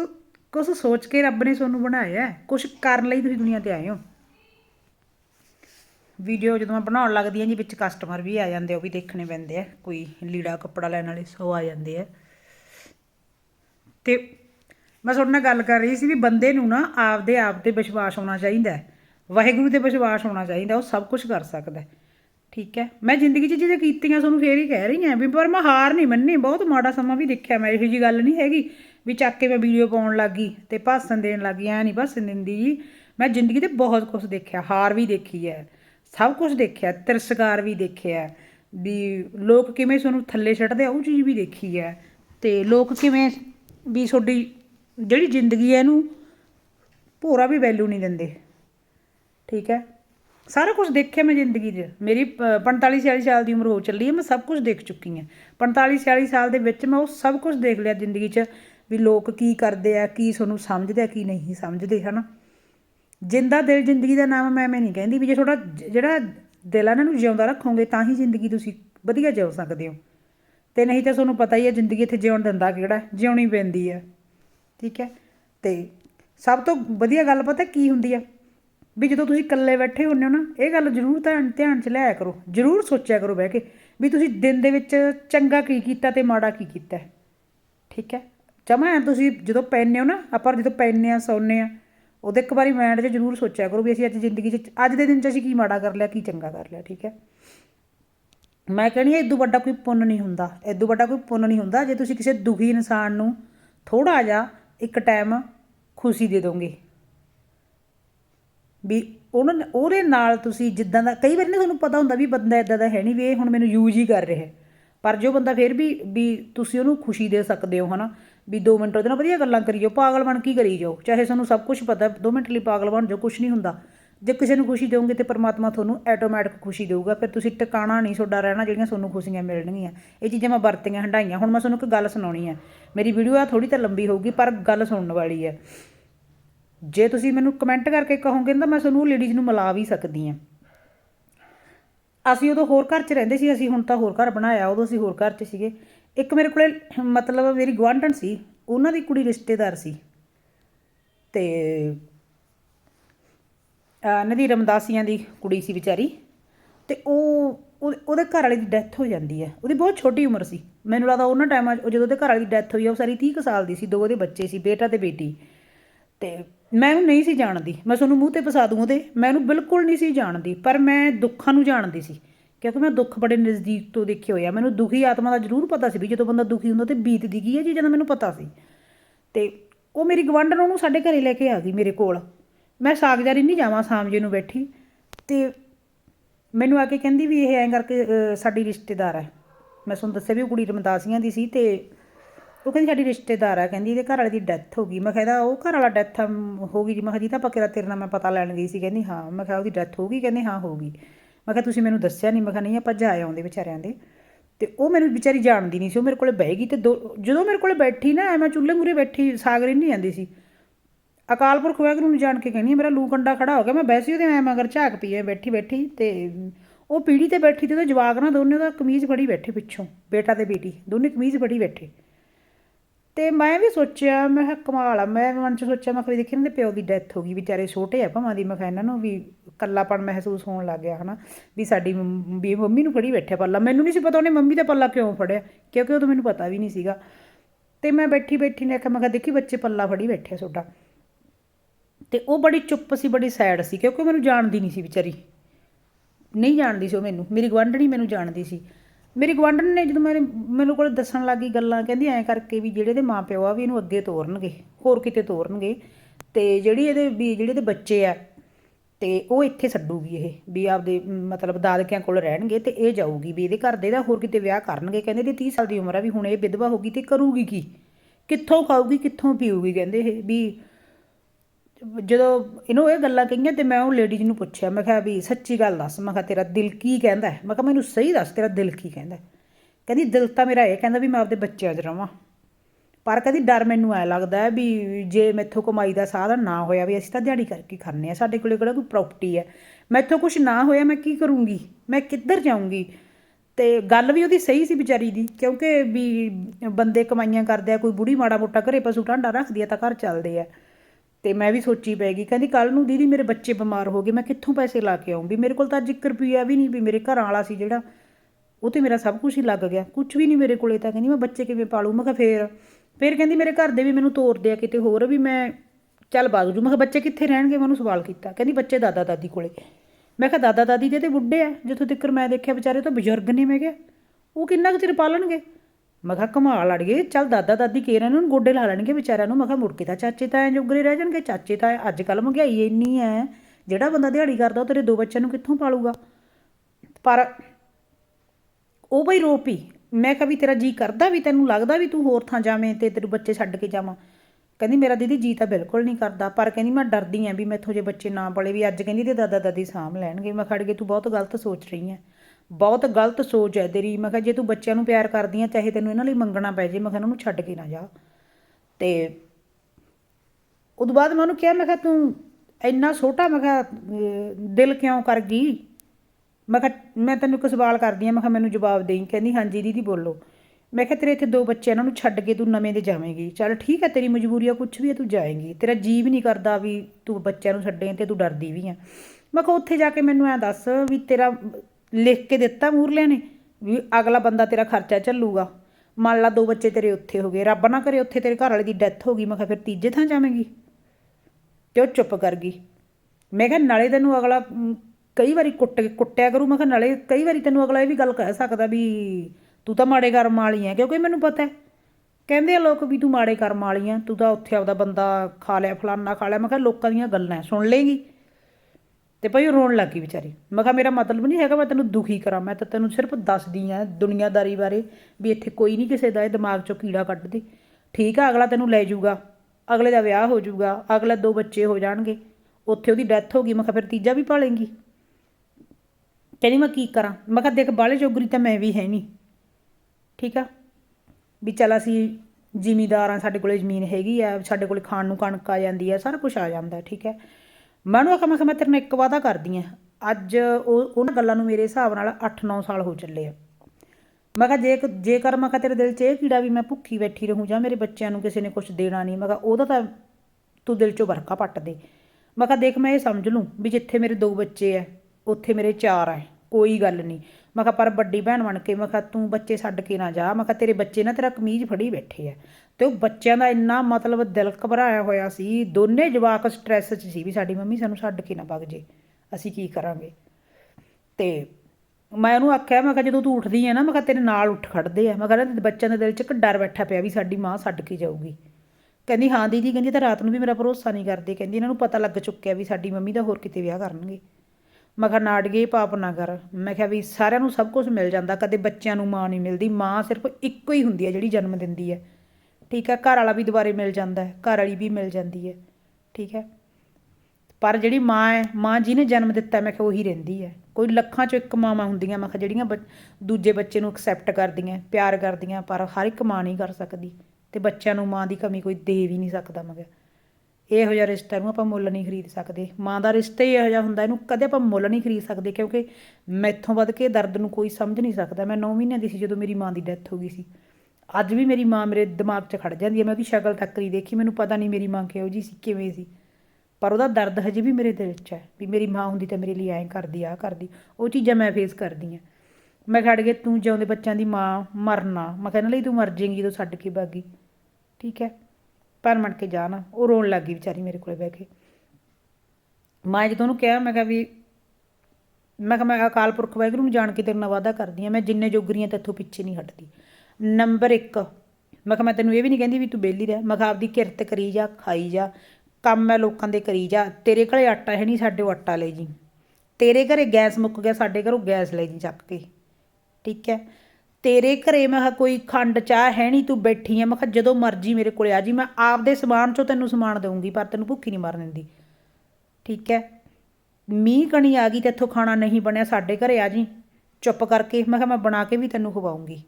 ਕੁਛ ਸੋਚ ਕੇ ਰੱਬ ਨੇ ਤੁਹਾਨੂੰ ਬਣਾਇਆ ਹੈ। ਕੁਛ ਕਰਨ ਲਈ ਤੁਸੀਂ ਦੁਨੀਆ ਤੇ ਆਏ ਹੋ। ਵੀਡੀਓ ਜਦੋਂ ਮੈਂ ਬਣਾਉਣ ਲੱਗਦੀ ਹਾਂ ਜੀ, ਵਿੱਚ ਕਸਟਮਰ ਵੀ ਆ ਜਾਂਦੇ ਉਹ ਵੀ ਦੇਖਣੇ ਪੈਂਦੇ ਆ, ਕੋਈ ਲੀੜਾ ਕੱਪੜਾ ਲੈਣ ਵਾਲੇ, ਸੋ ਆ ਜਾਂਦੇ ਆ। ਤੇ ਮੈਂ ਤੁਹਾਡੇ ਨਾਲ ਗੱਲ ਕਰ ਰਹੀ ਸੀ ਵੀ ਬੰਦੇ ਨੂੰ ਨਾ ਆਪਦੇ ਆਪ ਤੇ ਵਿਸ਼ਵਾਸ ਹੋਣਾ ਚਾਹੀਦਾ ਹੈ। ਵਾਹਿਗੁਰੂ ਤੇ ਵਿਸ਼ਵਾਸ ਹੋਣਾ ਚਾਹੀਦਾ, ਉਹ ਸਭ ਕੁਝ ਕਰ ਸਕਦਾ ਠੀਕ ਹੈ? ਮੈਂ ਜ਼ਿੰਦਗੀ 'ਚ ਜਿਹਦੇ ਕੀਤੀਆਂ ਤੁਹਾਨੂੰ ਫੇਰ ਹੀ ਕਹਿ ਰਹੀ ਹਾਂ ਵੀ, ਪਰ ਮੈਂ ਹਾਰ ਨਹੀਂ ਮੰਨੀ, ਬਹੁਤ ਮਾੜਾ ਸਮਾਂ ਵੀ ਦੇਖਿਆ ਮੈਂ, ਇਹੋ ਜੀ ਗੱਲ ਨਹੀਂ ਹੈਗੀ ਵੀ ਚੱਕ ਕੇ ਮੈਂ ਵੀਡੀਓ ਪਾਉਣ ਲੱਗੀ ਤੇ ਭਾਸ਼ਣ ਦੇਣ ਲੱਗੀ, ਐ ਨਹੀਂ ਭਾਸ਼ਣ ਦਿੰਦੀ ਜੀ। ਮੈਂ ਜ਼ਿੰਦਗੀ ਤੇ ਬਹੁਤ ਕੁਝ ਦੇਖਿਆ, ਹਾਰ ਵੀ ਦੇਖੀ ਹੈ। ਸਭ ਕੁਝ ਦੇਖਿਆ, ਤਿਰਸਕਾਰ ਵੀ ਦੇਖਿਆ, ਵੀ ਲੋਕ ਕਿਵੇਂ ਤੁਹਾਨੂੰ ਥੱਲੇ ਛੱਡਦੇ ਆ, ਉਹ ਚੀਜ਼ ਵੀ ਦੇਖੀ ਹੈ। ਤੇ ਲੋਕ ਕਿਵੇਂ ਵੀ ਤੁਹਾਡੀ ਜਿਹੜੀ ਜ਼ਿੰਦਗੀ ਹੈ ਇਹਨੂੰ ਭੋਰਾ ਵੀ ਵੈਲਿਊ ਨਹੀਂ ਦਿੰਦੇ। ਠੀਕ ਹੈ? ਸਾਰਾ ਕੁਝ ਦੇਖਿਆ ਮੈਂ ਜ਼ਿੰਦਗੀ 'ਚ। ਮੇਰੀ 45 46 ਸਾਲ ਦੀ ਉਮਰ ਹੋ ਚੱਲੀ ਹੈ, ਮੈਂ ਸਭ ਕੁਝ ਦੇਖ ਚੁੱਕੀ ਹਾਂ। 45 46 ਸਾਲ ਦੇ ਵਿੱਚ ਮੈਂ ਉਹ ਸਭ ਕੁਝ ਦੇਖ ਲਿਆ ਜ਼ਿੰਦਗੀ 'ਚ, ਵੀ ਲੋਕ ਕੀ ਕਰਦੇ ਆ, ਕੀ ਤੁਹਾਨੂੰ ਸਮਝਦੇ ਆ, ਕੀ ਨਹੀਂ ਸਮਝਦੇ, ਹਨਾ? ਜਿੰਦਾ ਦਿਲ ਜ਼ਿੰਦਗੀ ਦਾ ਨਾਮ ਮੈਂ ਮੈਂ ਨਹੀਂ ਕਹਿੰਦੀ ਵੀ ਜੇ ਤੁਹਾਡਾ ਜਿਹੜਾ ਦਿਲ ਆ ਇਹਨਾਂ ਨੂੰ ਜਿਉਂਦਾ ਰੱਖੋਗੇ ਤਾਂ ਹੀ ਜ਼ਿੰਦਗੀ ਤੁਸੀਂ ਵਧੀਆ ਜਿਉ ਸਕਦੇ ਹੋ। ਤੇ ਨਹੀਂ ਤਾਂ ਤੁਹਾਨੂੰ ਪਤਾ ਹੀ ਹੈ ਜ਼ਿੰਦਗੀ ਇੱਥੇ ਜਿਉਣ ਦਿੰਦਾ ਕਿਹੜਾ ਜਿਉਣੀ ਪੈਂਦੀ ਹੈ। ਠੀਕ ਹੈ? ਤੇ ਸਭ ਤੋਂ ਵਧੀਆ ਗੱਲ ਪਤਾ ਕੀ ਹੁੰਦੀ ਆ? ਵੀ ਜਦੋਂ ਤੁਸੀਂ ਇਕੱਲੇ ਬੈਠੇ ਹੁੰਦੇ ਹੋ ਨਾ, ਇਹ ਗੱਲ ਜ਼ਰੂਰ ਧਿਆਨ ਧਿਆਨ 'ਚ ਲਿਆਇਆ ਕਰੋ। ਜ਼ਰੂਰ ਸੋਚਿਆ ਕਰੋ ਬਹਿ ਕੇ ਵੀ ਤੁਸੀਂ ਦਿਨ ਦੇ ਵਿੱਚ ਚੰਗਾ ਕੀ ਕੀਤਾ ਤੇ ਮਾੜਾ ਕੀ ਕੀਤਾ ਠੀਕ ਹੈ? ਜਮਾ ਤੁਸੀਂ ਜਦੋਂ ਪੈਂਦੇ ਹੋ ਨਾ, ਆਪਾਂ ਜਦੋਂ ਪੈਂਦੇ ਆ ਸੌਂਦੇ ਆ ਉਹਦੇ ਇੱਕ ਵਾਰੀ ਮਾਈਂਡ 'ਚ ਜ਼ਰੂਰ ਸੋਚਿਆ ਕਰੋ ਵੀ ਅਸੀਂ ਅੱਜ ਜ਼ਿੰਦਗੀ 'ਚ ਅੱਜ ਦੇ ਦਿਨ 'ਚ ਅਸੀਂ ਕੀ ਮਾੜਾ ਕਰ ਲਿਆ, ਕੀ ਚੰਗਾ ਕਰ ਲਿਆ, ਠੀਕ ਹੈ? ਮੈਂ ਕਹਿੰਦੀ ਹਾਂ ਇਦੋਂ ਵੱਡਾ ਕੋਈ ਪੁੰਨ ਨਹੀਂ ਹੁੰਦਾ। ਇਦੋਂ ਵੱਡਾ ਕੋਈ ਪੁੰਨ ਨਹੀਂ ਹੁੰਦਾ। ਜੇ ਤੁਸੀਂ ਕਿਸੇ ਦੁਖੀ ਇਨਸਾਨ ਨੂੰ ਥੋੜਾ ਜਿਹਾ ਇੱਕ ਟਾਈਮ ਖੁਸ਼ੀ ਦੇ ਦੋਗੇ, ਵੀ ਉਹਨਾਂ ਉਹਦੇ ਨਾਲ ਤੁਸੀਂ ਜਿੱਦਾਂ ਦਾ ਕਈ ਵਾਰੀ ਨਾ ਤੁਹਾਨੂੰ ਪਤਾ ਹੁੰਦਾ ਵੀ ਬੰਦਾ ਇਦਾਂ ਦਾ ਹੈ ਨਹੀਂ ਵੀ ਇਹ ਹੁਣ ਮੈਨੂੰ ਯੂਜ਼ ਹੀ ਕਰ ਰਿਹਾ ਪਰ ਜੋ ਬੰਦਾ ਫਿਰ ਵੀ ਵੀ ਤੁਸੀਂ ਉਹਨੂੰ ਖੁਸ਼ੀ ਦੇ ਸਕਦੇ ਹੋ, ਹਨਾ? ਵੀ 2 ਮਿੰਟ ਉਹਦੇ ਨਾਲ ਵਧੀਆ ਗੱਲਾਂ ਕਰੀ ਜਾਓ ਪਾਗਲ ਬਣ ਕੀ ਕਰੀ ਜਾਓ? ਚਾਹੇ ਤੁਹਾਨੂੰ ਸਭ ਕੁਝ ਪਤਾ 2 ਮਿੰਟ ਲਈ ਪਾਗਲ ਬਣ ਜਾਓ ਕੁਝ ਨਹੀਂ ਹੁੰਦਾ। ਜੇ ਕਿਸੇ ਨੂੰ ਖੁਸ਼ੀ ਦਿਓਗੇ ਤੇ ਪਰਮਾਤਮਾ ਤੁਹਾਨੂੰ ਆਟੋਮੈਟਿਕ ਖੁਸ਼ੀ ਦੇਊਗਾ। ਫਿਰ ਤੁਸੀਂ ਟਿਕਾਣਾ ਨਹੀਂ ਤੁਹਾਡਾ ਰਹਿਣਾ ਜਿਹੜੀਆਂ ਤੁਹਾਨੂੰ ਖੁਸ਼ੀਆਂ ਮਿਲਣਗੀਆਂ। ਇਹ ਚੀਜ਼ਾਂ ਮੈਂ ਵਰਤੀਆਂ ਹੰਡਾਈਆਂ ਹੁਣ ਮੈਂ ਤੁਹਾਨੂੰ ਇੱਕ ਗੱਲ ਸੁਣਾਉਣੀ ਹੈ ਮੇਰੀ ਵੀਡੀਓ ਆ ਥੋੜੀ ਤਾਂ ਲੰਬੀ ਹੋਊਗੀ, ਪਰ ਗੱਲ ਸੁਣਨ ਵਾਲੀ ਹੈ ਜੇ ਤੁਸੀਂ ਮੈਨੂੰ ਕਮੈਂਟ ਕਰਕੇ ਕਹੋਗੇ ਨਾ ਤਾਂ ਮੈਂ ਤੁਹਾਨੂੰ ਲੇਡੀਜ਼ ਨੂੰ ਮਿਲਾ ਵੀ ਸਕਦੀ ਹਾਂ ਅਸੀਂ ਉਦੋਂ ਹੋਰ ਘਰ 'ਚ ਰਹਿੰਦੇ ਸੀ, ਅਸੀਂ ਹੁਣ ਤਾਂ ਹੋਰ ਘਰ ਬਣਾਇਆ, ਉਦੋਂ ਅਸੀਂ ਹੋਰ ਘਰ 'ਚ ਸੀਗੇ। ਇੱਕ ਮੇਰੇ ਕੋਲੇ ਮਤਲਬ ਮੇਰੀ ਗੁਆਂਢਣ ਸੀ, ਉਹਨਾਂ ਦੀ ਕੁੜੀ ਰਿਸ਼ਤੇਦਾਰ ਸੀ। ਤੇ ਨਦੀ ਰਮਦਾਸੀਆਂ ਦੀ ਕੁੜੀ ਸੀ ਵਿਚਾਰੀ। ਤੇ ਉਹ ਉਹਦੇ ਘਰ ਵਾਲੇ ਦੀ ਡੈਥ ਹੋ ਜਾਂਦੀ ਹੈ। ਉਹਦੀ ਬਹੁਤ ਛੋਟੀ ਉਮਰ ਸੀ। ਮੈਨੂੰ ਲੱਗਦਾ ਉਹਨਾਂ ਟਾਈਮਾਂ 'ਚ ਉਹ ਜਦੋਂ ਉਹਦੇ ਘਰ ਵਾਲੀ ਦੀ ਡੈਥ ਹੋਈ ਉਹ ਸਾਰੀ 30 ਕੁ ਸਾਲ ਦੀ ਸੀ, ਦੋ ਉਹਦੇ ਬੱਚੇ ਸੀ, ਬੇਟਾ ਤੇ ਬੇਟੀ। ਤੇ ਮੈਂ ਉਹਨੂੰ ਨਹੀਂ ਸੀ ਜਾਣਦੀ। ਮੈਂ ਤੁਹਾਨੂੰ ਮੂੰਹ ਤੇ ਫਸਾ ਦੂੰ ਉਹਦੇ। ਮੈਂ ਉਹਨੂੰ ਬਿਲਕੁਲ ਨਹੀਂ ਸੀ ਜਾਣਦੀ, ਪਰ ਮੈਂ ਦੁੱਖਾਂ ਨੂੰ ਜਾਣਦੀ ਸੀ। ਕਿਉਂਕਿ ਮੈਂ ਦੁੱਖ ਬੜੇ ਨਜ਼ਦੀਕ ਤੋਂ ਦੇਖੇ ਹੋਏ ਆ। ਮੈਨੂੰ ਦੁਖੀ ਆਤਮਾ ਦਾ ਜ਼ਰੂਰ ਪਤਾ ਸੀ ਵੀ ਜਦੋਂ ਬੰਦਾ ਦੁਖੀ ਹੁੰਦਾ ਤੇ ਬੀਤਦੀ ਕੀ ਹੈ ਚੀਜ਼ਾਂ ਦਾ ਮੈਨੂੰ ਪਤਾ ਸੀ। ਤੇ ਉਹ ਮੇਰੀ ਗਵਾਂਢਣ ਉਹਨੂੰ ਸਾਡੇ ਘਰੇ ਲੈ ਕੇ ਆ ਗਈ ਮੇਰੇ ਕੋਲ। ਮੈਂ ਸਾਗਦਾਰੀ ਨਹੀਂ ਜਾਵਾਂ ਸ਼ਾਮ ਜੇ ਨੂੰ ਬੈਠੀ। ਤੇ ਮੈਨੂੰ ਆ ਕੇ ਕਹਿੰਦੀ ਵੀ ਇਹ ਐਂ ਕਰਕੇ ਸਾਡੀ ਰਿਸ਼ਤੇਦਾਰ ਹੈ। ਮੈਂ ਤੁਹਾਨੂੰ ਦੱਸਿਆ ਵੀ ਉਹ ਕੁੜੀ ਰਮਦਾਸੀਆਂ ਦੀ ਸੀ ਤੇ ਉਹ ਕਹਿੰਦੀ ਸਾਡੀ ਰਿਸ਼ਤੇਦਾਰ ਆ ਕਹਿੰਦੀ ਇਹਦੇ ਘਰ ਵਾਲੇ ਦੀ ਡੈਥ ਹੋ ਗਈ। ਮੈਂ ਕਹਿੰਦਾ ਉਹ ਘਰ ਵਾਲਾ ਡੈਥ ਹੋ ਗਈ ਜੀ। ਮੈਂ ਕਿਹਾ ਜੀ ਤਾਂ ਪੱਕੇ ਦਾ ਤੇਰੇ ਨਾਲ ਮੈਂ ਪਤਾ ਲੈਣ ਗਈ ਸੀ। ਕਹਿੰਦੀ ਹਾਂ। ਮੈਂ ਕਿਹਾ ਉਹਦੀ ਡੈਥ ਹੋ ਗਈ। ਕਹਿੰਦੇ ਹਾਂ, ਹੋ ਗਈ। ਮੈਂ ਕਿਹਾ, ਤੁਸੀਂ ਮੈਨੂੰ ਦੱਸਿਆ ਨਹੀਂ ਮੈਂ ਕਿਹਾ, ਨਹੀਂ, ਆਪਾਂ ਜਾ ਆਉਂਦੇ ਵਿਚਾਰਿਆਂ ਦੇ। ਤੇ ਉਹ ਮੈਨੂੰ ਵਿਚਾਰੀ ਜਾਣਦੀ ਨਹੀਂ ਸੀ। ਉਹ ਮੇਰੇ ਕੋਲੇ ਬਹਿ ਗਈ ਤੇ ਦੋ- ਜਦੋਂ ਮੇਰੇ ਕੋਲੇ ਬੈਠੀ ਨਾ ਮੈਂ ਚੁੱਲ੍ਹੇ ਮੂਰੇ ਬੈਠੀ ਸਾਗਰੀ ਨਹੀਂ ਜਾਂਦੀ ਸੀ। ਅਕਾਲ ਪੁਰਖ ਵਾਹਿਗੁਰੂ ਨੂੰ ਜਾਣ ਕੇ ਕਹਿਣੀ ਮੇਰਾ ਲੂ ਕੰਡਾ ਖੜਾ ਹੋ ਗਿਆ, ਮੈਂ ਵੈਸੇ ਉਹਦੇ ਐ ਮਗਰ ਝਾਕ ਪੀਏ ਬੈਠੀ ਬੈਠੀ ਤੇ ਉਹ ਪੀੜੀ ਤੇ ਬੈਠੀ ਤੇ ਉਹਦਾ ਜਵਾਕ ਨਾ, ਦੋਨੇ ਦਾ ਕਮੀਜ਼ ਫੜੀ ਬੈਠੇ ਪਿੱਛੋਂ, ਬੇਟਾ ਤੇ ਬੇਟੀ, ਦੋਨੇ ਕਮੀਜ਼ ਫੜੀ ਬੈਠੇ। ਤੇ ਮੈਂ ਵੀ ਸੋਚਿਆ, ਮੈਂ ਕਿਹਾ ਕਮਾਲ ਆ, ਮੈਂ ਮਨ ਚ ਸੋਚਿਆ, ਮੈਂ ਕਿਹਾ ਵੀ ਦੇਖੀ ਇਹਨਾਂ ਦੇ ਪਿਓ ਦੀ ਡੈਥ ਹੋ ਗਈ, ਵਿਚਾਰੇ ਛੋਟੇ ਆ ਭਾਵਾਂ ਦੀ, ਮੈਂ ਕਿਹਾ ਇਹਨਾਂ ਨੂੰ ਵੀ ਇਕੱਲਾਪਣ ਮਹਿਸੂਸ ਹੋਣ ਲੱਗ ਗਿਆ, ਹਨਾ, ਵੀ ਸਾਡੀ ਮੰਮ- ਵੀ ਮੰਮੀ ਨੂੰ ਫੜੀ ਬੈਠਿਆ ਪੱਲਾ। ਮੈਨੂੰ ਨਹੀਂ ਸੀ ਪਤਾ ਉਹਨੇ ਮੰਮੀ ਦਾ ਪੱਲਾ ਕਿਉਂ ਫੜਿਆ, ਕਿਉਂਕਿ ਉਦੋਂ ਮੈਨੂੰ ਪਤਾ ਵੀ ਨਹੀਂ ਸੀਗਾ। ਤੇ ਮੈਂ ਬੈਠੀ ਬੈਠੀ ਨੇ ਆਖਿਆ ਮੈਂ ਕਿਹਾ ਦੇਖੀ ਬੱਚੇ ਪੱਲਾ ਫੜੀ ਬੈਠਿਆ ਆ ਤੁਹਾਡਾ ਤੇ ਉਹ ਬੜੀ ਚੁੱਪ ਸੀ, ਬੜੀ ਸੈਡ ਸੀ, ਕਿਉਂਕਿ ਮੈਨੂੰ ਜਾਣਦੀ ਨਹੀਂ ਸੀ ਵਿਚਾਰੀ। ਨਹੀਂ ਜਾਣਦੀ ਸੀ ਉਹ ਮੈਨੂੰ, ਮੇਰੀ ਗੁਆਂਢਣੀ ਮੈਨੂੰ ਜਾਣਦੀ ਸੀ। ਮੇਰੀ ਗੁਆਂਢਣ ਨੇ ਜਦੋਂ ਮੇਰੇ ਮੈਨੂੰ ਕੋਲ ਦੱਸਣ ਲੱਗੀ ਗੱਲਾਂ, ਕਹਿੰਦੀ ਐਂ ਕਰਕੇ ਵੀ ਜਿਹੜੇ ਦੇ ਮਾਪਿਓ ਆ ਵੀ ਇਹਨੂੰ ਅੱਗੇ ਤੋਰਨਗੇ, ਹੋਰ ਕਿਤੇ ਤੋਰਨਗੇ। ਤੇ ਜਿਹੜੀ ਇਹਦੇ ਵੀ ਜਿਹੜੇ ਇਹਦੇ ਬੱਚੇ ਆ, ਤੇ ਉਹ ਇੱਥੇ ਛੱਡੂਗੀ ਇਹ, ਵੀ ਆਪਦੇ ਮਤਲਬ ਦਾਦਕਿਆਂ ਕੋਲ ਰਹਿਣਗੇ ਤੇ ਇਹ ਜਾਊਗੀ ਵੀ ਇਹਦੇ ਘਰ ਦੇ ਦਾ ਹੋਰ ਕਿਤੇ ਵਿਆਹ ਕਰਨਗੇ। ਕਹਿੰਦੇ ਦੀ 30 ਸਾਲ ਦੀ ਉਮਰ ਆ ਵੀ ਹੁਣ ਇਹ ਵਿਧਵਾ ਹੋਗੀ ਤੇ ਕਰੂਗੀ ਕੀ? ਕਿੱਥੋਂ ਖਾਊਗੀ, ਕਿੱਥੋਂ ਪੀਊਗੀ? ਕਹਿੰਦੇ ਇਹ ਵੀ ਜਦੋਂ ਇਹਨੂੰ ਇਹ ਗੱਲਾਂ ਕਹੀਆਂ ਤੇ ਮੈਂ ਉਹ ਲੇਡੀਜ਼ ਨੂੰ ਪੁੱਛਿਆ, ਮੈਂ ਕਿਹਾ ਵੀ ਸੱਚੀ ਗੱਲ ਦੱਸ, ਮੈਂ ਕਿਹਾ ਤੇਰਾ ਦਿਲ ਕੀ ਕਹਿੰਦਾ ਮੈਂ ਕਿਹਾ ਮੈਨੂੰ ਸਹੀ ਦੱਸ, ਤੇਰਾ ਦਿਲ ਕੀ ਕਹਿੰਦਾ ਕਹਿੰਦੀ ਦਿਲ ਤਾਂ ਮੇਰਾ ਇਹ ਕਹਿੰਦਾ ਵੀ ਮੈਂ ਆਪਦੇ ਬੱਚਿਆਂ 'ਚ ਰਵਾਂ। ਪਰ ਕਹਿੰਦੀ ਡਰ ਮੈਨੂੰ ਐ ਲੱਗਦਾ ਵੀ ਜੇ ਮੈਥੋਂ ਕਮਾਈ ਦਾ ਸਾਧਨ ਨਾ ਹੋਇਆ ਵੀ ਅਸੀਂ ਤਾਂ ਦਿਹਾੜੀ ਕਰਕੇ ਖਾਂਦੇ ਆ ਸਾਡੇ ਕੋਲੇ ਕਿਹੜਾ ਕੋਈ ਪ੍ਰਾਪਰਟੀ ਹੈ? ਮੈਥੋਂ ਕੁਝ ਨਾ ਹੋਇਆ ਮੈਂ ਕੀ ਕਰੂੰਗੀ? ਮੈਂ ਕਿੱਧਰ ਜਾਊਂਗੀ? ਤੇ ਗੱਲ ਵੀ ਉਹਦੀ ਸਹੀ ਸੀ ਵਿਚਾਰੀ ਦੀ, ਕਿਉਂਕਿ ਵੀ ਬੰਦੇ ਕਮਾਈਆਂ ਕਰਦੇ ਆ, ਕੋਈ ਬੁੜੀ ਮਾੜਾ ਮੋਟਾ ਘਰੇ ਪਸ਼ੂ ਢਾਂਡਾ ਰੱਖਦੀ ਆ ਤਾਂ ਘਰ ਚੱਲਦੇ ਆ। ਤੇ ਮੈਂ ਵੀ ਸੋਚੀ ਪੈ ਗਈ, ਕਹਿੰਦੀ ਕੱਲ ਨੂੰ ਦੀਦੀ ਮੇਰੇ ਬੱਚੇ ਬਿਮਾਰ ਹੋ ਗਏ, ਮੈਂ ਕਿੱਥੋਂ ਪੈਸੇ ਲਾ ਕੇ ਆਉਂ ਵੀ ਮੇਰੇ ਕੋਲ ਤਾਂ ਅੱਜ 1 ਰੁਪਿਆ ਵੀ ਨਹੀਂ ਵੀ ਮੇਰੇ ਘਰਾਂ ਵਾਲਾ ਸੀ ਜਿਹੜਾ, ਉਹ ਤੇ ਮੇਰਾ ਸਭ ਕੁਝ ਹੀ ਲੱਗ ਗਿਆ ਕੁਝ ਵੀ ਨਹੀਂ ਮੇਰੇ ਕੋਲੇ ਤਾਂ ਕਹਿੰਦੀ ਮੈਂ ਬੱਚੇ ਕਿਵੇਂ ਪਾਲੂ? ਮੈਂ ਕਿਹਾ ਫੇਰ ਫੇਰ ਕਹਿੰਦੀ ਮੇਰੇ ਘਰ ਦੇ ਵੀ ਮੈਨੂੰ ਤੋਰਦੇ ਆ ਕਿਤੇ ਹੋਰ ਵੀ ਮੈਂ ਚੱਲ ਬਾਗ ਜੂ। ਮੈਂ ਕਿਹਾ ਬੱਚੇ ਕਿੱਥੇ ਰਹਿਣਗੇ? ਮੈਂ ਉਹਨੂੰ ਸਵਾਲ ਕੀਤਾ, ਕਹਿੰਦੀ ਬੱਚੇ ਦਾਦਾ ਦਾਦੀ ਕੋਲੇ। ਮੈਂ ਕਿਹਾ ਦਾਦਾ ਦਾਦੀ ਦੇ ਤੇ ਬੁੱਢੇ ਆ, ਜਿੱਥੋਂ ਤੱਕ ਮੈਂ ਦੇਖਿਆ ਵਿਚਾਰੇ ਤਾਂ ਬਜ਼ੁਰਗ ਨੇ ਮੈਂ ਕਿਹਾ, ਉਹ ਕਿੰਨਾ ਕੁ ਚਿਰ ਪਾਲਣਗੇ? ਮੈਂ ਕਿਹਾ, ਕਮਾਲ ਗਏ ਚੱਲ ਦਾਦਾ ਦਾਦੀ ਕੇ ਇਹਨਾਂ ਨੂੰ ਗੋਡੇ ਲਾ ਲੈਣਗੇ ਵਿਚਾਰਿਆਂ ਨੂੰ। ਮੈਂ ਕਿਹਾ, ਮੁੜ ਕੇ ਤਾਂ ਚਾਚੇ ਤਾਏ ਜੁਗਰੇ ਰਹਿ ਜਾਣਗੇ। ਚਾਚੇ ਤਾਏ ਅੱਜ ਕੱਲ ਮਹਿੰਗਾਈ ਇੰਨੀ ਹੈ ਜਿਹੜਾ ਬੰਦਾ ਦਿਹਾੜੀ ਕਰਦਾ, ਉਹ ਤੇਰੇ ਦੋ ਬੱਚਿਆਂ ਨੂੰ ਕਿੱਥੋਂ ਪਾਲੂਗਾ? ਪਰ ਉਹ ਬਈ ਰੋ ਪਈ ਮੈਂ ਕਿਹਾ ਵੀ ਤੇਰਾ ਜੀ ਕਰਦਾ ਵੀ, ਤੈਨੂੰ ਲੱਗਦਾ ਵੀ ਤੂੰ ਹੋਰ ਥਾਂ ਜਾਵੇਂ ਤੇ ਤੇਰੇ ਬੱਚੇ ਛੱਡ ਕੇ ਜਾਵਾਂ। ਕਹਿੰਦੀ, ਮੇਰਾ ਦੀਦੀ ਜੀ ਤਾਂ ਬਿਲਕੁਲ ਨਹੀਂ ਕਰਦਾ। ਪਰ ਕਹਿੰਦੀ, ਮੈਂ ਡਰਦੀ ਆਂ ਵੀ ਮੈਥੋਂ ਜੇ ਬੱਚੇ ਨਾ ਪਲੇ ਵੀ ਅੱਜ ਕਹਿੰਦੀ ਤੇ ਦਾਦਾ ਦਾਦੀ ਸਾਂਭ ਲੈਣਗੇ। ਮੈਂ ਖੜ ਕੇ ਤੂੰ ਬਹੁਤ ਗਲਤ ਸੋਚ ਰਹੀ ਹੈ ਬਹੁਤ ਗਲਤ ਸੋਚ ਹੈ ਤੇਰੀ। ਮੈਂ ਕਿਹਾ, ਜੇ ਤੂੰ ਬੱਚਿਆਂ ਨੂੰ ਪਿਆਰ ਕਰਦੀ ਆਂ, ਚਾਹੇ ਤੈਨੂੰ ਇਹਨਾਂ ਲਈ ਮੰਗਣਾ ਪੈ ਜੇ, ਮੈਂ ਕਿਹਾ, ਇਹਨਾਂ ਨੂੰ ਛੱਡ ਕੇ ਨਾ ਜਾ। ਤੇ ਉਦੋਂ ਬਾਅਦ ਮੈਂ ਉਹਨੂੰ ਕਿਹਾ, ਮੈਂ ਕਿਹਾ, ਤੂੰ ਇੰਨਾ ਛੋਟਾ, ਮੈਂ ਕਿਹਾ ਦਿਲ ਕਿਉਂ ਕਰ ਗਈ? ਮੈਂ ਕਿਹਾ, ਮੈਂ ਤੈਨੂੰ ਇੱਕ ਸਵਾਲ ਕਰਦੀ ਆ, ਮੈਂ ਕਿਹਾ, ਮੈਨੂੰ ਜਵਾਬ ਦੇਈ। ਕਹਿੰਦੀ, ਹਾਂਜੀ ਦੀਦੀ, ਬੋਲੋ। ਮੈਂ ਕਿਹਾ, ਤੇਰੇ ਇੱਥੇ ਦੋ ਬੱਚੇ ਇਹਨਾਂ ਨੂੰ ਛੱਡ ਕੇ ਤੂੰ ਨਵੇਂ ਦੇ ਜਾਵੇਂਗੀ। ਚੱਲ ਠੀਕ ਹੈ ਤੇਰੀ ਮਜਬੂਰੀ ਆ ਕੁਝ ਵੀ ਹੈ ਤੂੰ ਜਾਏਂਗੀ। ਤੇਰਾ ਜੀਵ ਨਹੀਂ ਕਰਦਾ ਵੀ ਤੂੰ ਬੱਚਿਆਂ ਨੂੰ ਛੱਡੇ ਤੇ ਤੂੰ ਡਰਦੀ ਵੀ ਆ। ਮੈਂ ਕਿਹਾ, ਉੱਥੇ ਜਾ ਕੇ ਮੈਨੂੰ ਐ ਦੱਸ ਵੀ ਤੇਰਾ ਲਿਖ ਕੇ ਦਿੱਤਾ ਮੂਰਲਿਆਂ ਨੇ ਵੀ ਅਗਲਾ ਬੰਦਾ ਤੇਰਾ ਖਰਚਾ ਝੱਲੂਗਾ ਮੰਨ ਲਾ ਦੋ ਬੱਚੇ ਤੇਰੇ ਉੱਥੇ ਹੋ ਗਏ। ਰੱਬ ਨਾ ਕਰੇ ਉੱਥੇ ਤੇਰੇ ਘਰ ਵਾਲੇ ਦੀ ਡੈਥ ਹੋ ਗਈ। ਮੈਂ ਕਿਹਾ ਫਿਰ ਤੀਜੇ ਥਾਂ ਜਾਵੇਂਗੀ? ਤੇ ਉਹ ਚੁੱਪ ਕਰ ਗਈ। ਮੈਂ ਕਿਹਾ ਨਾਲੇ ਤੈਨੂੰ ਅਗਲਾ ਕਈ ਵਾਰੀ ਕੁੱਟ ਕੁੱਟਿਆ ਕਰੂ। ਮੈਂ ਕਿਹਾ ਨਾਲੇ ਕਈ ਵਾਰੀ ਤੈਨੂੰ ਅਗਲਾ ਇਹ ਵੀ ਗੱਲ ਕਹਿ ਸਕਦਾ ਵੀ ਤੂੰ ਤਾਂ ਮਾੜੇ ਕਰਮ ਵਾਲੀ ਹੈ ਕਿਉਂਕਿ ਮੈਨੂੰ ਪਤਾ ਹੈ। ਕਹਿੰਦੇ ਆ ਲੋਕ ਵੀ ਤੂੰ ਮਾੜੇ ਕਰਮ ਵਾਲੀ ਆ ਤੂੰ ਤਾਂ ਉੱਥੇ ਆਪਦਾ ਬੰਦਾ ਖਾ ਲਿਆ, ਫਲਾਨਾ ਖਾ ਲਿਆ। ਮੈਂ ਕਿਹਾ ਲੋਕਾਂ ਦੀਆਂ ਗੱਲਾਂ ਸੁਣ ਲੇਗੀ ਤੇ ਭਾਈ ਉਹ ਰੋਣ ਲੱਗੀ ਵਿਚਾਰੀ। ਮੈਂ ਕਿਹਾ, ਮੇਰਾ ਮਤਲਬ ਨਹੀਂ ਹੈਗਾ, ਮੈਂ ਤੈਨੂੰ ਦੁਖੀ ਕਰਾਂ। ਮੈਂ ਤਾਂ ਤੈਨੂੰ ਸਿਰਫ ਦੱਸਦੀ ਆ ਦੁਨੀਆਦਾਰੀ ਬਾਰੇ ਵੀ ਇੱਥੇ ਕੋਈ ਨਹੀਂ ਕਿਸੇ ਦਾ, ਇਹ ਦਿਮਾਗ ਚੋਂ ਕੀੜਾ ਕੱਢ ਦੇ ਠੀਕ ਆ, ਅਗਲਾ ਤੈਨੂੰ ਲੈ ਜਾਊਗਾ। ਅਗਲੇ ਦਾ ਵਿਆਹ ਹੋ ਜਾਊਗਾ। ਅਗਲੇ ਦੋ ਬੱਚੇ ਹੋ ਜਾਣਗੇ। ਉੱਥੇ ਉਹਦੀ ਡੈਥ ਹੋ ਗਈ, ਮੈਂ ਕਿਹਾ, ਫਿਰ ਤੀਜਾ ਵੀ ਪਾਲੇਂਗੀ। ਕਹਿੰਦੀ, ਮੈਂ ਕੀ ਕਰਾਂ? ਮੈਂ ਕਿਹਾ, ਦੇਖ ਬਾਲੇ ਜੋਗਰੀ ਤਾਂ ਮੈਂ ਵੀ ਹੈ ਨਹੀਂ। ਠੀਕ ਆ? ਵੀ ਚੱਲ ਅਸੀਂ ਜ਼ਿਮੀਦਾਰ ਆ, ਸਾਡੇ ਕੋਲੇ ਜ਼ਮੀਨ ਹੈਗੀ ਆ, ਸਾਡੇ ਕੋਲੇ ਖਾਣ ਨੂੰ ਕਣਕ ਆ ਜਾਂਦੀ ਆ, ਸਾਰਾ ਕੁਝ ਆ ਜਾਂਦਾ, ਠੀਕ ਹੈ ਮੈਂ ਉਹਨੂੰ ਆਖਿਆ, ਮੈਂ ਕਿਹਾ, ਮੈਂ ਤੇਰੇ ਨਾਲ ਇੱਕ ਵਾਅਦਾ ਕਰਦੀ ਆ। ਅੱਜ ਉਹ, ਉਹਨਾਂ ਗੱਲਾਂ ਨੂੰ ਮੇਰੇ ਹਿਸਾਬ ਨਾਲ 8-9 ਸਾਲ ਹੋ ਚੱਲੇ ਆ। ਮੈਂ ਕਿਹਾ, ਜੇ ਜੇਕਰ, ਮੈਂ ਕਿਹਾ, ਤੇਰੇ ਦਿਲ 'ਚ ਇਹ ਕੀੜਾ ਵੀ ਮੈਂ ਭੁੱਖੀ ਬੈਠੀ ਰਹੂੰ ਜਾਂ ਮੇਰੇ ਬੱਚਿਆਂ ਨੂੰ ਕਿਸੇ ਨੇ ਕੁਝ ਦੇਣਾ ਨਹੀਂ, ਮੈਂ ਕਿਹਾ, ਉਹਦਾ ਤਾਂ ਤੂੰ ਦਿਲ 'ਚੋਂ ਵਰਕਾ ਪੱਟ ਦੇ। ਮੈਂ ਕਿਹਾ, ਦੇਖ, ਮੈਂ ਇਹ ਸਮਝ ਲੂੰ ਵੀ ਜਿੱਥੇ ਮੇਰੇ ਦੋ ਬੱਚੇ ਆ ਉੱਥੇ ਮੇਰੇ ਚਾਰ ਆ ਕੋਈ ਗੱਲ ਨਹੀਂ। ਮੈਂ ਕਿਹਾ, ਪਰ ਵੱਡੀ ਭੈਣ ਬਣ ਕੇ, ਮੈਂ ਕਿਹਾ, ਤੂੰ ਬੱਚੇ ਛੱਡ ਕੇ ਨਾ ਜਾ। ਮੈਂ ਕਿਹਾ, ਤੇਰੇ ਬੱਚੇ ਨਾ ਤੇਰਾ ਕਮੀਜ਼ ਫੜੀ ਬੈਠੇ ਆ ਤੇ ਉਹ ਬੱਚਿਆਂ ਦਾ ਇੰਨਾ ਮਤਲਬ ਦਿਲ ਘਬਰਾਇਆ ਹੋਇਆ ਸੀ, ਦੋਨੇ ਜਵਾਕ ਸਟ੍ਰੈਸ 'ਚ ਸੀ ਵੀ ਸਾਡੀ ਮੰਮੀ ਸਾਨੂੰ ਛੱਡ ਕੇ ਨਾ ਵਗ ਜੇ, ਅਸੀਂ ਕੀ ਕਰਾਂਗੇ? ਤੇ ਮੈਂ ਉਹਨੂੰ ਆਖਿਆ, ਮੈਂ ਕਿਹਾ ਜਦੋਂ ਤੂੰ ਉੱਠਦੀ ਹੈ ਨਾ, ਮੈਂ ਕਿਹਾ ਤੇਰੇ ਨਾਲ ਉੱਠ ਖੜਦੇ ਆ, ਮੈਂ ਕਿਹਾ ਬੱਚਿਆਂ ਦੇ ਦਿਲ 'ਚ ਇੱਕ ਡਰ ਬੈਠਾ ਪਿਆ ਵੀ ਸਾਡੀ ਮਾਂ ਛੱਡ ਕੇ ਜਾਊਗੀ। ਕਹਿੰਦੀ, ਹਾਂ ਦੀਦੀ, ਕਹਿੰਦੀ ਤਾਂ ਰਾਤ ਨੂੰ ਵੀ ਮੇਰਾ ਭਰੋਸਾ ਨਹੀਂ ਕਰਦੇ, ਕਹਿੰਦੀ, ਇਹਨਾਂ ਨੂੰ ਪਤਾ ਲੱਗ ਚੁੱਕਿਆ ਵੀ ਸਾਡੀ ਮੰਮੀ ਦਾ ਹੋਰ ਕਿਤੇ ਵਿਆਹ ਕਰਨਗੇ। ਮੈਂ ਕਿਹਾ ਨਾਟਗੇ ਪਾਪ ਨਾ ਕਰ। ਮੈਂ ਕਿਹਾ, ਵੀ ਸਾਰਿਆਂ ਨੂੰ ਸਭ ਕੁਝ ਮਿਲ ਜਾਂਦਾ, ਕਦੇ ਬੱਚਿਆਂ ਨੂੰ ਮਾਂ ਨਹੀਂ ਮਿਲਦੀ, ਮਾਂ ਸਿਰਫ ਇੱਕੋ ਹੀ ਹੁੰਦੀ ਹੈ ਜਿਹੜੀ ਜਨਮ ਦਿੰਦੀ ਹੈ ਠੀਕ ਹੈ, ਘਰ ਵਾਲਾ ਵੀ ਦੁਬਾਰੇ ਮਿਲ ਜਾਂਦਾ ਹੈ, ਘਰ ਵਾਲੀ ਵੀ ਮਿਲ ਜਾਂਦੀ ਹੈ, ਠੀਕ ਹੈ। ਪਰ ਜਿਹੜੀ ਮਾਂ ਹੈ, ਮਾਂ ਜਿਹਨੇ ਜਨਮ ਦਿੱਤਾ, ਮੈਂ ਕਿਹਾ ਉਹੀ ਰਹਿੰਦੀ ਹੈ। ਕੋਈ ਲੱਖਾਂ ਚੋਂ ਇੱਕ ਮਾਵਾਂ ਹੁੰਦੀਆਂ, ਮੈਂ ਕਿਹਾ ਜਿਹੜੀਆਂ ਬੱਚ- ਦੂਜੇ ਬੱਚੇ ਨੂੰ ਐਕਸੈਪਟ ਕਰਦੀਆਂ, ਪਿਆਰ ਕਰਦੀਆਂ, ਪਰ ਹਰ ਇੱਕ ਮਾਂ ਨਹੀਂ ਕਰ ਸਕਦੀ ਤੇ ਬੱਚਿਆਂ ਨੂੰ ਮਾਂ ਦੀ ਕਮੀ ਕੋਈ ਦੇ ਵੀ ਨਹੀਂ ਸਕਦਾ, ਮੈਂ ਕਿਹਾ। ਇਹੋ ਜਿਹਾ ਰਿਸ਼ਤਾ ਨੂੰ ਆਪਾਂ ਮੁੱਲ ਨਹੀਂ ਖਰੀਦ ਸਕਦੇ। ਮਾਂ ਦਾ ਰਿਸ਼ਤਾ ਹੀ ਇਹੋ ਜਿਹਾ ਹੁੰਦਾ, ਇਹਨੂੰ ਕਦੇ ਆਪਾਂ ਮੁੱਲ ਨਹੀਂ ਖਰੀਦ ਸਕਦੇ, ਕਿਉਂਕਿ ਮੈਥੋਂ ਵੱਧ ਕੇ ਦਰਦ ਨੂੰ ਕੋਈ ਸਮਝ ਨਹੀਂ ਸਕਦਾ। ਮੈਂ 9 ਮਹੀਨਿਆਂ ਦੀ ਸੀ ਜਦੋਂ ਮੇਰੀ ਮਾਂ ਦੀ ਡੈਥ ਹੋ ਗਈ ਸੀ। ਅੱਜ ਵੀ ਮੇਰੀ ਮਾਂ ਮੇਰੇ ਦਿਮਾਗ 'ਚ ਖੜ ਜਾਂਦੀ ਹੈ। ਮੈਂ ਉਹਦੀ ਸ਼ਕਲ ਤੱਕ ਨਹੀਂ ਦੇਖੀ। ਮੈਨੂੰ ਪਤਾ ਨਹੀਂ ਮੇਰੀ ਮਾਂ ਕਿਹੋ ਜੀ ਸੀ, ਕਿਵੇਂ ਸੀ। ਪਰ ਉਹਦਾ ਦਰਦ ਹਜੇ ਵੀ ਮੇਰੇ ਦਿਲ 'ਚ ਹੈ ਵੀ ਮੇਰੀ ਮਾਂ ਹੁੰਦੀ ਤਾਂ ਮੇਰੇ ਲਈ ਐਂ ਕਰਦੀ ਆ ਕਰਦੀ। ਉਹ ਚੀਜ਼ਾਂ ਮੈਂ ਫੇਸ ਕਰਦੀ ਆ ਮੈਂ ਖੜ ਕੇ ਤੂੰ ਜਿਉਂਦੇ ਬੱਚਿਆਂ ਦੀ ਮਾਂ, ਮਰਨਾ। ਮੈਂ ਕਹਿੰਦਾ ਲਈ ਤੂੰ ਮਰ ਜਾਏਂਗੀ ਜਦੋਂ ਛੱਡ ਕੇ ਬਾਗੀ ਠੀਕ ਹੈ? ਪਰ ਮਣ ਕੇ ਜਾ ਨਾ। ਉਹ ਰੋਣ ਲੱਗ ਗਈ ਵਿਚਾਰੀ ਮੇਰੇ ਕੋਲੇ ਬਹਿ ਕੇ। ਮੈਂ ਜਦੋਂ ਉਹਨੂੰ ਕਿਹਾ, ਮੈਂ ਕਿਹਾ ਵੀ, ਮੈਂ ਕਿਹਾ, ਮੈਂ ਅਕਾਲ ਪੁਰਖ ਵਾਹਿਗੁਰੂ ਨੂੰ ਜਾਣ ਕੇ ਤੇਰੇ ਨਾਲ ਵਾਅਦਾ ਕਰਦੀ ਆ ਮੈਂ ਜਿੰਨੇ ਜੋਗਰੀਆਂ ਤੇਥੋਂ ਪਿੱਛੇ ਨਹੀਂ ਹਟਦੀ। ਨੰਬਰ 1 ਮੈਂ ਕਿਹਾ, ਮੈਂ ਤੈਨੂੰ ਇਹ ਵੀ ਨਹੀਂ ਕਹਿੰਦੀ ਵੀ ਤੂੰ ਬੇਲੀ ਰਹਿ। ਮੈਂ ਕਿਹਾ, ਆਪਦੀ ਕਿਰਤ ਕਰੀ ਜਾ, ਖਾਈ ਜਾ। ਕੰਮ ਮੈਂ ਲੋਕਾਂ ਦੇ ਕਰੀ ਜਾ। ਤੇਰੇ ਘਰੇ ਆਟਾ ਹੈ ਨਹੀਂ, ਸਾਡੇ ਉਹ ਆਟਾ ਲੈ ਜੀ। ਤੇਰੇ ਘਰੇ ਗੈਸ ਮੁੱਕ ਗਿਆ, ਸਾਡੇ ਘਰੋਂ ਗੈਸ ਲੈ ਜੀ ਚੱਕ ਕੇ। ਠੀਕ ਹੈ ਤੇਰੇ ਘਰੇ ਮੈਂ ਕਿਹਾ, ਕੋਈ ਖੰਡ ਚਾਹ ਹੈ ਨਹੀਂ, ਤੂੰ ਬੈਠੀ ਆ ਮੈਂ ਕਿਹਾ, ਜਦੋਂ ਮਰਜ਼ੀ ਮੇਰੇ ਕੋਲੇ ਆ ਜੀ। ਮੈਂ ਆਪਦੇ ਸਮਾਨ ਚੋਂ ਤੈਨੂੰ ਸਮਾਨ ਦਊਂਗੀ, ਪਰ ਤੈਨੂੰ ਭੁੱਖੀ ਨਹੀਂ ਮਰਨ ਦਿੰਦੀ। ਠੀਕ ਹੈ ਮੀਂਹ ਕਣੀ ਆ ਗਈ ਤੇ ਇੱਥੋਂ ਖਾਣਾ ਨਹੀਂ ਬਣਿਆ, ਸਾਡੇ ਘਰੇ ਆ ਜੀ। ਚੁੱਪ ਕਰਕੇ ਮੈਂ ਕਿਹਾ, ਮੈਂ ਬਣਾ ਕੇ ਵੀ ਤੈਨੂੰ ਖਵਾਉਂਗੀ।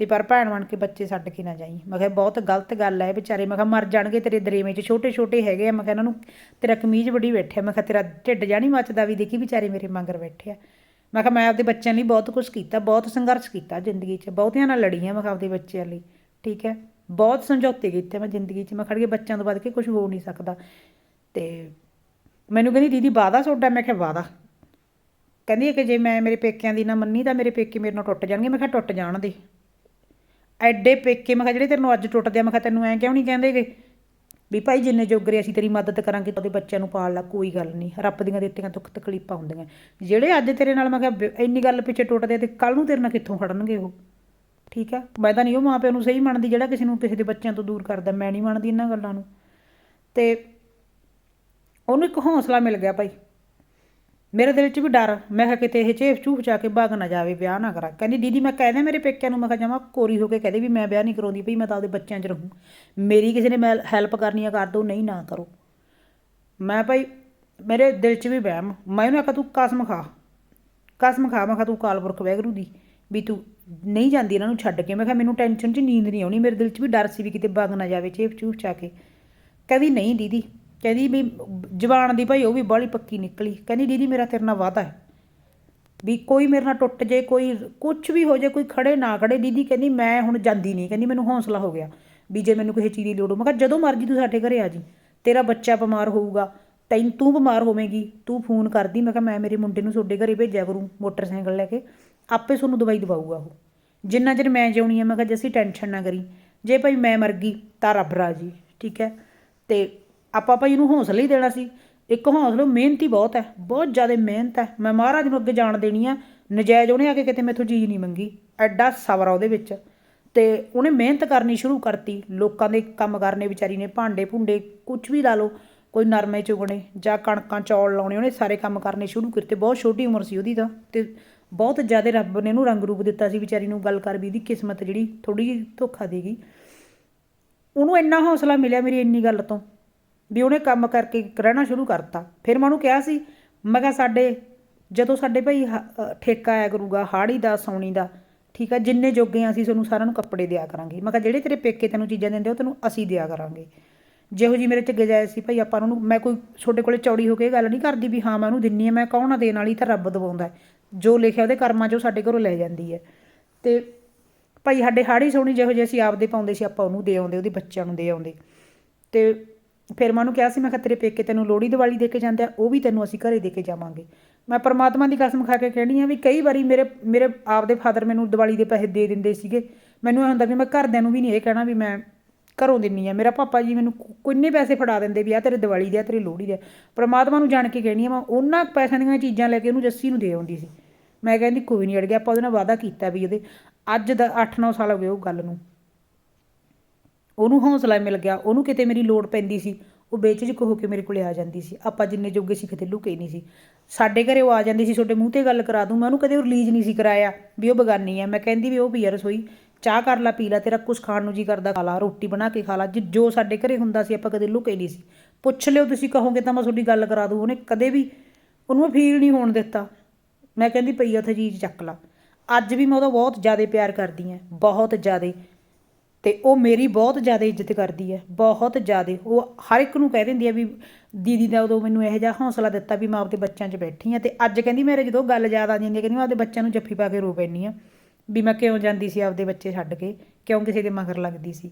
ਤੇ ਪਰ ਭੈਣ ਬਣ ਕੇ ਬੱਚੇ ਛੱਡ ਕੇ ਨਾ ਜਾਈ। ਮੈਂ ਕਿਹਾ, ਬਹੁਤ ਗਲਤ ਗੱਲ ਹੈ ਵਿਚਾਰੇ। ਮੈਂ ਕਿਹਾ, ਮਰ ਜਾਣਗੇ ਤੇਰੇ ਦਰੇਵੇਂ 'ਚ। ਛੋਟੇ ਛੋਟੇ ਹੈਗੇ ਆ। ਮੈਂ ਕਿਹਾ, ਇਹਨਾਂ ਨੂੰ ਤੇਰਾ ਕਮੀਜ਼ ਬੜੀ ਬੈਠਿਆ ਮੈਂ ਕਿਹਾ, ਤੇਰਾ ਢਿੱਡ ਜਾਣੀ ਮੱਚਦਾ ਵੀ। ਦੇਖੀ ਵਿਚਾਰੇ ਮੇਰੇ ਮੰਗਰ ਬੈਠੇ ਆ। ਮੈਂ ਕਿਹਾ, ਮੈਂ ਆਪਦੇ ਬੱਚਿਆਂ ਲਈ ਬਹੁਤ ਕੁਝ ਕੀਤਾ, ਬਹੁਤ ਸੰਘਰਸ਼ ਕੀਤਾ ਜ਼ਿੰਦਗੀ 'ਚ। ਬਹੁਤਿਆਂ ਨਾਲ ਲੜੀ ਆ ਮੈਂ ਕਿਹਾ ਆਪਦੇ ਬੱਚਿਆਂ ਲਈ। ਠੀਕ ਹੈ? ਬਹੁਤ ਸਮਝੌਤੇ ਕੀਤੇ ਮੈਂ ਜ਼ਿੰਦਗੀ 'ਚ। ਮੈਂ ਖੜ ਕੇ ਬੱਚਿਆਂ ਤੋਂ ਵੱਧ ਕੇ ਕੁਝ ਹੋ ਨਹੀਂ ਸਕਦਾ। ਤੇ ਮੈਨੂੰ ਕਹਿੰਦੀ, ਦੀਦੀ, ਵਾਦਾ ਤੁਹਾਡਾ ਮੈਂ ਕਿਹਾ, ਵਾਦਾ। ਕਹਿੰਦੀ ਕਿ ਜੇ ਮੈਂ ਮੇਰੇ ਪੇਕਿਆਂ ਦੀ ਨਾ ਮੰਨੀ ਤਾਂ ਮੇਰੇ ਪੇਕੇ ਮੇਰੇ ਨਾਲ ਟੁੱਟ ਜਾਣਗੇ। ਮੈਂ ਕਿਹਾ, ਟੁੱਟ ਜਾਣ ਦੇ। ਐਡੇ ਪੇਕੇ, ਮੈਂ ਕਿਹਾ ਜਿਹੜੇ ਤੈਨੂੰ ਅੱਜ ਟੁੱਟਦੇ ਆ ਮੈਂ ਕਿਹਾ ਤੈਨੂੰ ਐਂ ਕਿਉਂ ਨਹੀਂ ਕਹਿੰਦੇਗੇ? ਵੀ ਭਾਈ ਜਿੰਨੇ ਜੋਗਰੇ ਅਸੀਂ ਤੇਰੀ ਮਦਦ ਕਰਾਂਗੇ ਤੁਹਾਡੇ ਬੱਚਿਆਂ ਨੂੰ ਪਾਲ ਲਾ, ਕੋਈ ਗੱਲ ਨਹੀਂ। ਰੱਬ ਦੀਆਂ ਦਿੱਤੀਆਂ ਦੁੱਖ ਤਕਲੀਫਾਂ ਹੁੰਦੀਆਂ। ਜਿਹੜੇ ਅੱਜ ਤੇਰੇ ਨਾਲ ਮੈਂ ਕਿਹਾ ਇੰਨੀ ਗੱਲ ਪਿੱਛੇ ਟੁੱਟਦੇ ਆ ਤੇ ਕੱਲ ਨੂੰ ਤੇਰੇ ਨਾਲ ਕਿੱਥੋਂ ਖੜਨਗੇ ਉਹ? ਠੀਕ ਹੈ ਮੈਂ ਤਾਂ ਨਹੀਂ ਉਹ ਮਾਂ ਪਿਓ ਨੂੰ ਸਹੀ ਮੰਨਦੀ, ਜਿਹੜਾ ਕਿਸੇ ਨੂੰ ਕਿਸੇ ਦੇ ਬੱਚਿਆਂ ਤੋਂ ਦੂਰ ਕਰਦਾ, ਮੈਂ ਨਹੀਂ ਮੰਨਦੀ ਇਹਨਾਂ ਗੱਲਾਂ ਨੂੰ। ਤੇ ਉਹਨੂੰ ਇੱਕ ਹੌਸਲਾ ਮਿਲ ਗਿਆ ਭਾਈ। ਮੇਰੇ ਦਿਲ 'ਚ ਵੀ ਡਰ। ਮੈਂ ਕਿਹਾ ਕਿਤੇ ਇਹ ਚੇਪ ਚੂਪ ਚਾ ਕੇ ਭਾਗ ਨਾ ਜਾਵੇ, ਵਿਆਹ ਨਾ ਕਰਾ। ਕਹਿੰਦੀ, ਦੀਦੀ, ਮੈਂ ਕਹਿ ਦਿਆਂ ਮੇਰੇ ਪੇਕਿਆਂ ਨੂੰ। ਮੈਂ ਕਿਹਾ ਜਾਵਾਂ ਕੋਰੀ ਹੋ ਕੇ ਕਹਦੇ ਵੀ ਮੈਂ ਵਿਆਹ ਨਹੀਂ ਕਰਾਉਂਦੀ ਭਈ ਮੈਂ ਤਾਂ ਆਪਦੇ ਬੱਚਿਆਂ 'ਚ ਰਹੂੰ। ਮੇਰੀ ਕਿਸੇ ਨੇ ਮੈਂ ਹੈਲਪ ਕਰਨੀ ਆ, ਕਰ ਦੋ, ਨਹੀਂ ਨਾ ਕਰੋ। ਮੈਂ ਭਾਈ, ਮੇਰੇ ਦਿਲ 'ਚ ਵੀ ਵਹਿਮ। ਮੈਂ ਉਹਨੂੰ ਆਖਿਆ, ਤੂੰ ਕਸਮ ਖਾ। ਕਸਮ ਖਾ। ਮੈਂ ਕਿਹਾ, ਤੂੰ ਕਾਲਪੁਰਖ ਵੈਗਰੂ ਦੀ, ਵੀ ਤੂੰ ਨਹੀਂ ਜਾਂਦੀ ਇਹਨਾਂ ਨੂੰ ਛੱਡ ਕੇ। ਮੈਂ ਕਿਹਾ, ਮੈਨੂੰ ਟੈਨਸ਼ਨ 'ਚ ਨੀਂਦ ਨਹੀਂ ਆਉਣੀ। ਮੇਰੇ ਦਿਲ 'ਚ ਵੀ ਡਰ ਸੀ ਵੀ ਕਿਤੇ ਵਗ ਨਾ ਜਾਵੇ ਚੇਪ ਚੂਪ ਚਾ ਕੇ। ਕਹਿੰਦੀ, ਨਹੀਂ ਦੀਦੀ ਕਹਿੰਦੀ ਵੀ ਜ਼ਬਾਨ ਦੀ ਭਾਈ ਉਹ ਵੀ ਬਾਹਲੀ ਪੱਕੀ ਨਿਕਲੀ। ਕਹਿੰਦੀ, ਦੀਦੀ, ਮੇਰਾ ਤੇਰੇ ਨਾਲ ਵਾਅਦਾ ਹੈ। ਵੀ ਕੋਈ ਮੇਰੇ ਨਾਲ ਟੁੱਟ ਜੇ, ਕੋਈ ਕੁਝ ਵੀ ਹੋ ਜੇ, ਕੋਈ ਖੜੇ ਨਾ ਖੜੇ, ਦੀਦੀ ਕਹਿੰਦੀ, ਮੈਂ ਹੁਣ ਜਾਂਦੀ ਨਹੀਂ। ਕਹਿੰਦੀ, ਮੈਨੂੰ ਹੌਸਲਾ ਹੋ ਗਿਆ ਵੀ ਜੇ ਮੈਨੂੰ ਕਿਸੇ ਚੀਜ਼ ਦੀ ਲੋੜ ਹੋ ਮੈਂ ਕਿਹਾ, ਜਦੋਂ ਮਰਜ਼ੀ ਤੂੰ ਸਾਡੇ ਘਰੇ ਆ ਜੀ। ਤੇਰਾ ਬੱਚਾ ਬਿਮਾਰ ਹੋਊਗਾ ਤੈਨੂੰ ਤੂੰ ਬਿਮਾਰ ਹੋਵੇਂਗੀ, ਤੂੰ ਫੋਨ ਕਰਦੀ। ਮੈਂ ਕਿਹਾ, ਮੈਂ ਮੇਰੇ ਮੁੰਡੇ ਨੂੰ ਤੁਹਾਡੇ ਘਰੇ ਭੇਜਿਆ ਕਰੂੰ ਮੋਟਰਸਾਈਕਲ ਲੈ ਕੇ। ਆਪੇ ਤੁਹਾਨੂੰ ਦਵਾਈ ਦਵਾਊਗਾ ਉਹ। ਜਿੰਨਾ ਚਿਰ ਮੈਂ ਜਿਉਣੀ ਆ, ਮੈਂ ਕਿਹਾ, ਜੇ ਅਸੀਂ ਟੈਨਸ਼ਨ ਨਾ ਕਰੀ। ਜੇ ਭਾਈ ਮੈਂ ਮਰ ਗਈ ਤਾਂ ਰੱਬ ਰਾਜੀ, ਠੀਕ ਹੈ? ਤੇ ਆਪਾਂ ਭਾਈ ਇਹਨੂੰ ਹੌਸਲਾ ਹੀ ਦੇਣਾ ਸੀ। ਇੱਕ ਹੌਸਲਾ, ਮਿਹਨਤੀ ਬਹੁਤ ਹੈ, ਬਹੁਤ ਜ਼ਿਆਦਾ ਮਿਹਨਤ ਹੈ। ਮੈਂ ਮਹਾਰਾਜ ਨੂੰ ਅੱਗੇ ਜਾਣ ਦੇਣੀ ਆ। ਨਜਾਇਜ਼ ਉਹਨੇ ਆ ਕੇ ਕਿਤੇ ਮੈਥੋਂ ਚੀਜ਼ ਨਹੀਂ ਮੰਗੀ। ਐਡਾ ਸਬਰ ਆ ਉਹਦੇ ਵਿੱਚ। ਤੇ ਉਹਨੇ ਮਿਹਨਤ ਕਰਨੀ ਸ਼ੁਰੂ ਕਰਤੀ। ਲੋਕਾਂ ਦੇ ਕੰਮ ਕਰਨੇ ਵਿਚਾਰੀ ਨੇ ਭਾਂਡੇ ਭੁੰਡੇ ਕੁਝ ਵੀ ਲਾ ਲਓ, ਕੋਈ ਨਰਮੇ ਚੁਗਣੇ ਜਾਂ ਕਣਕਾਂ ਚੌਲ ਲਾਉਣੇ, ਉਹਨੇ ਸਾਰੇ ਕੰਮ ਕਰਨੇ ਸ਼ੁਰੂ ਕੀਤੇ। ਬਹੁਤ ਛੋਟੀ ਉਮਰ ਸੀ ਉਹਦੀ ਤਾਂ। ਤੇ ਬਹੁਤ ਜ਼ਿਆਦਾ ਰੱਬ ਨੇ ਉਹਨੂੰ ਰੰਗ ਰੂਪ ਦਿੱਤਾ ਸੀ ਵਿਚਾਰੀ ਨੂੰ, ਗੱਲ ਕਰ ਵੀ ਇਹਦੀ ਕਿਸਮਤ ਜਿਹੜੀ ਥੋੜੀ ਜਿਹੀ ਧੋਖਾ ਦੇ ਉਹਨੂੰ ਇੰਨਾ ਹੌਸਲਾ ਮਿਲਿਆ ਮੇਰੀ ਇੰਨੀ ਗੱਲ ਤੋਂ। ਵੀ ਉਹਨੇ ਕੰਮ ਕਰਕੇ ਰਹਿਣਾ ਸ਼ੁਰੂ ਕਰਤਾ। ਫਿਰ ਮੈਂ ਉਹਨੂੰ ਕਿਹਾ ਸੀ, ਮੈਂ ਕਿਹਾ ਸਾਡੇ, ਜਦੋਂ ਸਾਡੇ ਭਾਈ ਹ- ਠੇਕਾ ਆਇਆ ਕਰੂਗਾ, ਹਾੜੀ ਦਾ, ਸੌਣੀ ਦਾ, ਠੀਕ ਆ, ਜਿੰਨੇ ਜੋਗੇ ਆ ਅਸੀਂ ਤੁਹਾਨੂੰ ਸਾਰਿਆਂ ਨੂੰ ਕੱਪੜੇ ਦਿਆ ਕਰਾਂਗੇ। ਮੈਂ ਕਿਹਾ, ਜਿਹੜੇ ਤੇਰੇ ਪੇਕੇ ਤੈਨੂੰ ਚੀਜ਼ਾਂ ਦਿੰਦੇ ਉਹ ਤੈਨੂੰ ਅਸੀਂ ਦਿਆ ਕਰਾਂਗੇ। ਜਿਹੋ ਜੀ ਮੇਰੇ ਚ ਗਜਾਇਜ਼ ਸੀ, ਭਾਈ ਆਪਾਂ ਉਹਨੂੰ, ਮੈਂ ਕੋਈ ਛੋਟੇ ਕੋਲੇ ਚੌੜੀ ਹੋ ਕੇ ਇਹ ਗੱਲ ਨਹੀਂ ਕਰਦੀ ਵੀ ਹਾਂ, ਮੈਂ ਉਹਨੂੰ ਦਿੰਨੀ ਆ, ਮੈਂ ਕੌਣ ਆ ਦੇਣ ਵਾਲੀ? ਤਾਂ ਰੱਬ ਦਵਾਉਂਦਾ ਜੋ ਲਿਖਿਆ ਉਹਦੇ ਕਰਮਾਂ 'ਚ ਉਹ ਸਾਡੇ ਘਰੋਂ ਲੈ ਜਾਂਦੀ ਹੈ। ਤੇ ਭਾਈ ਸਾਡੇ ਹਾੜੀ, ਸੋਣੀ ਜਿਹੋ ਜਿਹੇ ਅਸੀਂ ਆਪਦੇ ਪਾਉਂਦੇ ਸੀ, ਆਪਾਂ ਉਹਨੂੰ ਦੇ ਆਉਂਦੇ, ਉਹਦੇ ਬੱਚਿਆਂ ਨੂੰ ਦੇ ਆਉਂਦੇ। ਤੇ ਫਿਰ ਮੈਂ ਉਹਨੂੰ ਕਿਹਾ ਸੀ, ਮੈਂ ਕਿਹਾ ਤੇਰੇ ਪੇਕੇ ਤੈਨੂੰ ਲੋਹੜੀ ਦੀਵਾਲੀ ਦੇ ਕੇ ਜਾਂਦੇ ਆ ਉਹ ਵੀ ਤੈਨੂੰ ਅਸੀਂ ਘਰੇ ਦੇ ਕੇ ਜਾਵਾਂਗੇ। ਮੈਂ ਪਰਮਾਤਮਾ ਦੀ ਕਸਮ ਖਾ ਕੇ ਕਹਿਣੀ ਆ ਵੀ ਕਈ ਵਾਰੀ ਮੇਰੇ ਮੇਰੇ ਆਪਦੇ ਫਾਦਰ ਮੈਨੂੰ ਦੀਵਾਲੀ ਦੇ ਪੈਸੇ ਦੇ ਦਿੰਦੇ ਸੀਗੇ। ਮੈਨੂੰ ਇਹ ਹੁੰਦਾ ਵੀ ਮੈਂ ਘਰਦਿਆਂ ਨੂੰ ਵੀ ਨਹੀਂ ਇਹ ਕਹਿਣਾ ਵੀ ਮੈਂ ਘਰੋਂ ਦਿੰਨੀ ਆ ਮੇਰਾ ਪਾਪਾ ਜੀ ਮੈਨੂੰ ਕਿੰਨੇ ਪੈਸੇ ਫੜਾ ਦਿੰਦੇ ਵੀ ਆ ਤੇਰੇ ਦੀਵਾਲੀ ਦੇ ਆ ਤੇਰੇ ਲੋਹੜੀ ਦੇ। ਆ। ਪ੍ਰਮਾਤਮਾ ਨੂੰ ਜਾਣ ਕੇ ਕਹਿਣੀ ਆ ਮੈਂ ਉਹਨਾਂ ਪੈਸਿਆਂ ਦੀਆਂ ਚੀਜ਼ਾਂ ਲੈ ਕੇ ਉਹਨੂੰ ਜੱਸੀ ਨੂੰ ਦੇ ਆਉਂਦੀ ਸੀ। ਮੈਂ ਕਹਿੰਦੀ ਕੋਈ ਨਹੀਂ ਅੜ ਗਿਆ ਆਪਾਂ ਉਹਦੇ ਨਾਲ ਵਾਅਦਾ ਕੀਤਾ ਵੀ ਉਹਦੇ। ਅੱਜ ਦਾ 8-9 ਸਾਲ ਹੋ ਗਏ ਉਹ ਗੱਲ ਨੂੰ। ਉਹਨੂੰ ਹੌਸਲਾ ਮਿਲ ਗਿਆ, ਉਹਨੂੰ ਕਿਤੇ ਮੇਰੀ ਲੋੜ ਪੈਂਦੀ ਸੀ, ਉਹ ਬੇਚਿਜਕ ਹੋ ਕੇ ਮੇਰੇ ਕੋਲੇ ਆ ਜਾਂਦੀ ਸੀ। ਆਪਾਂ ਜਿੰਨੇ ਜੋਗੇ ਸੀ, ਕਿਤੇ ਲੁਕੇ ਨਹੀਂ ਸੀ। ਸਾਡੇ ਘਰੇ ਉਹ ਆ ਜਾਂਦੀ ਸੀ, ਤੁਹਾਡੇ ਮੂੰਹ ਤੇ ਗੱਲ ਕਰਾ ਦੂੰ, ਮੈਂ ਉਹਨੂੰ ਕਦੇ ਰਿਲੀਜ਼ ਨਹੀਂ ਸੀ ਕਰਾਇਆ ਵੀ ਉਹ ਬਗਾਨੀ ਆ। ਮੈਂ ਕਹਿੰਦੀ ਵੀ ਉਹ ਪੀ ਆ ਰਸੋਈ, ਚਾਹ ਕਰ ਲਾ, ਪੀ ਲਾ, ਤੇਰਾ ਕੁਝ ਖਾਣ ਨੂੰ ਜੀ ਕਰਦਾ, ਖਾ ਲਾ, ਰੋਟੀ ਬਣਾ ਕੇ ਖਾ ਲਾ। ਜਿ- ਜੋ ਸਾਡੇ ਘਰੇ ਹੁੰਦਾ ਸੀ, ਆਪਾਂ ਕਦੇ ਲੁਕੇ ਨਹੀਂ ਸੀ। ਪੁੱਛ ਲਿਓ ਤੁਸੀਂ ਕਹੋਗੇ ਤਾਂ ਮੈਂ ਤੁਹਾਡੀ ਗੱਲ ਕਰਾ ਦੂੰ। ਉਹਨੇ ਕਦੇ ਵੀ ਉਹਨੂੰ ਮੈਂ ਫੀਲ ਨਹੀਂ ਹੋਣ ਦਿੱਤਾ। ਮੈਂ ਕਹਿੰਦੀ ਪਈ ਉੱਥੇ ਚੀਜ਼ ਚੱਕ ਲਾ। ਅੱਜ ਵੀ ਮੈਂ ਉਹਦਾ ਬਹੁਤ ਜ਼ਿਆਦਾ ਪਿਆਰ ਕਰਦੀ ਆ, ਬਹੁਤ ਜ਼ਿਆਦਾ। ਅਤੇ ਉਹ ਮੇਰੀ ਬਹੁਤ ਜ਼ਿਆਦਾ ਇੱਜ਼ਤ ਕਰਦੀ ਹੈ, ਬਹੁਤ ਜ਼ਿਆਦਾ। ਉਹ ਹਰ ਇੱਕ ਨੂੰ ਕਹਿ ਦਿੰਦੀ ਹੈ ਵੀ ਦੀਦੀ ਦਾ ਉਦੋਂ ਮੈਨੂੰ ਇਹੋ ਜਿਹਾ ਹੌਸਲਾ ਦਿੱਤਾ ਵੀ ਮੈਂ ਆਪਦੇ ਬੱਚਿਆਂ 'ਚ ਬੈਠੀ ਹਾਂ ਅਤੇ ਅੱਜ ਕਹਿੰਦੀ ਮੇਰੇ ਜਦੋਂ ਗੱਲ ਯਾਦ ਆ ਜਾਂਦੀ ਹੈ, ਕਹਿੰਦੀ ਮੈਂ ਆਪਦੇ ਬੱਚਿਆਂ ਨੂੰ ਜੱਫੀ ਪਾ ਕੇ ਰੋ ਪੈਂਦੀ ਹਾਂ ਵੀ ਮੈਂ ਕਿਉਂ ਜਾਂਦੀ ਸੀ ਆਪਦੇ ਬੱਚੇ ਛੱਡ ਕੇ, ਕਿਉਂ ਕਿਸੇ ਦੇ ਮਗਰ ਲੱਗਦੀ ਸੀ।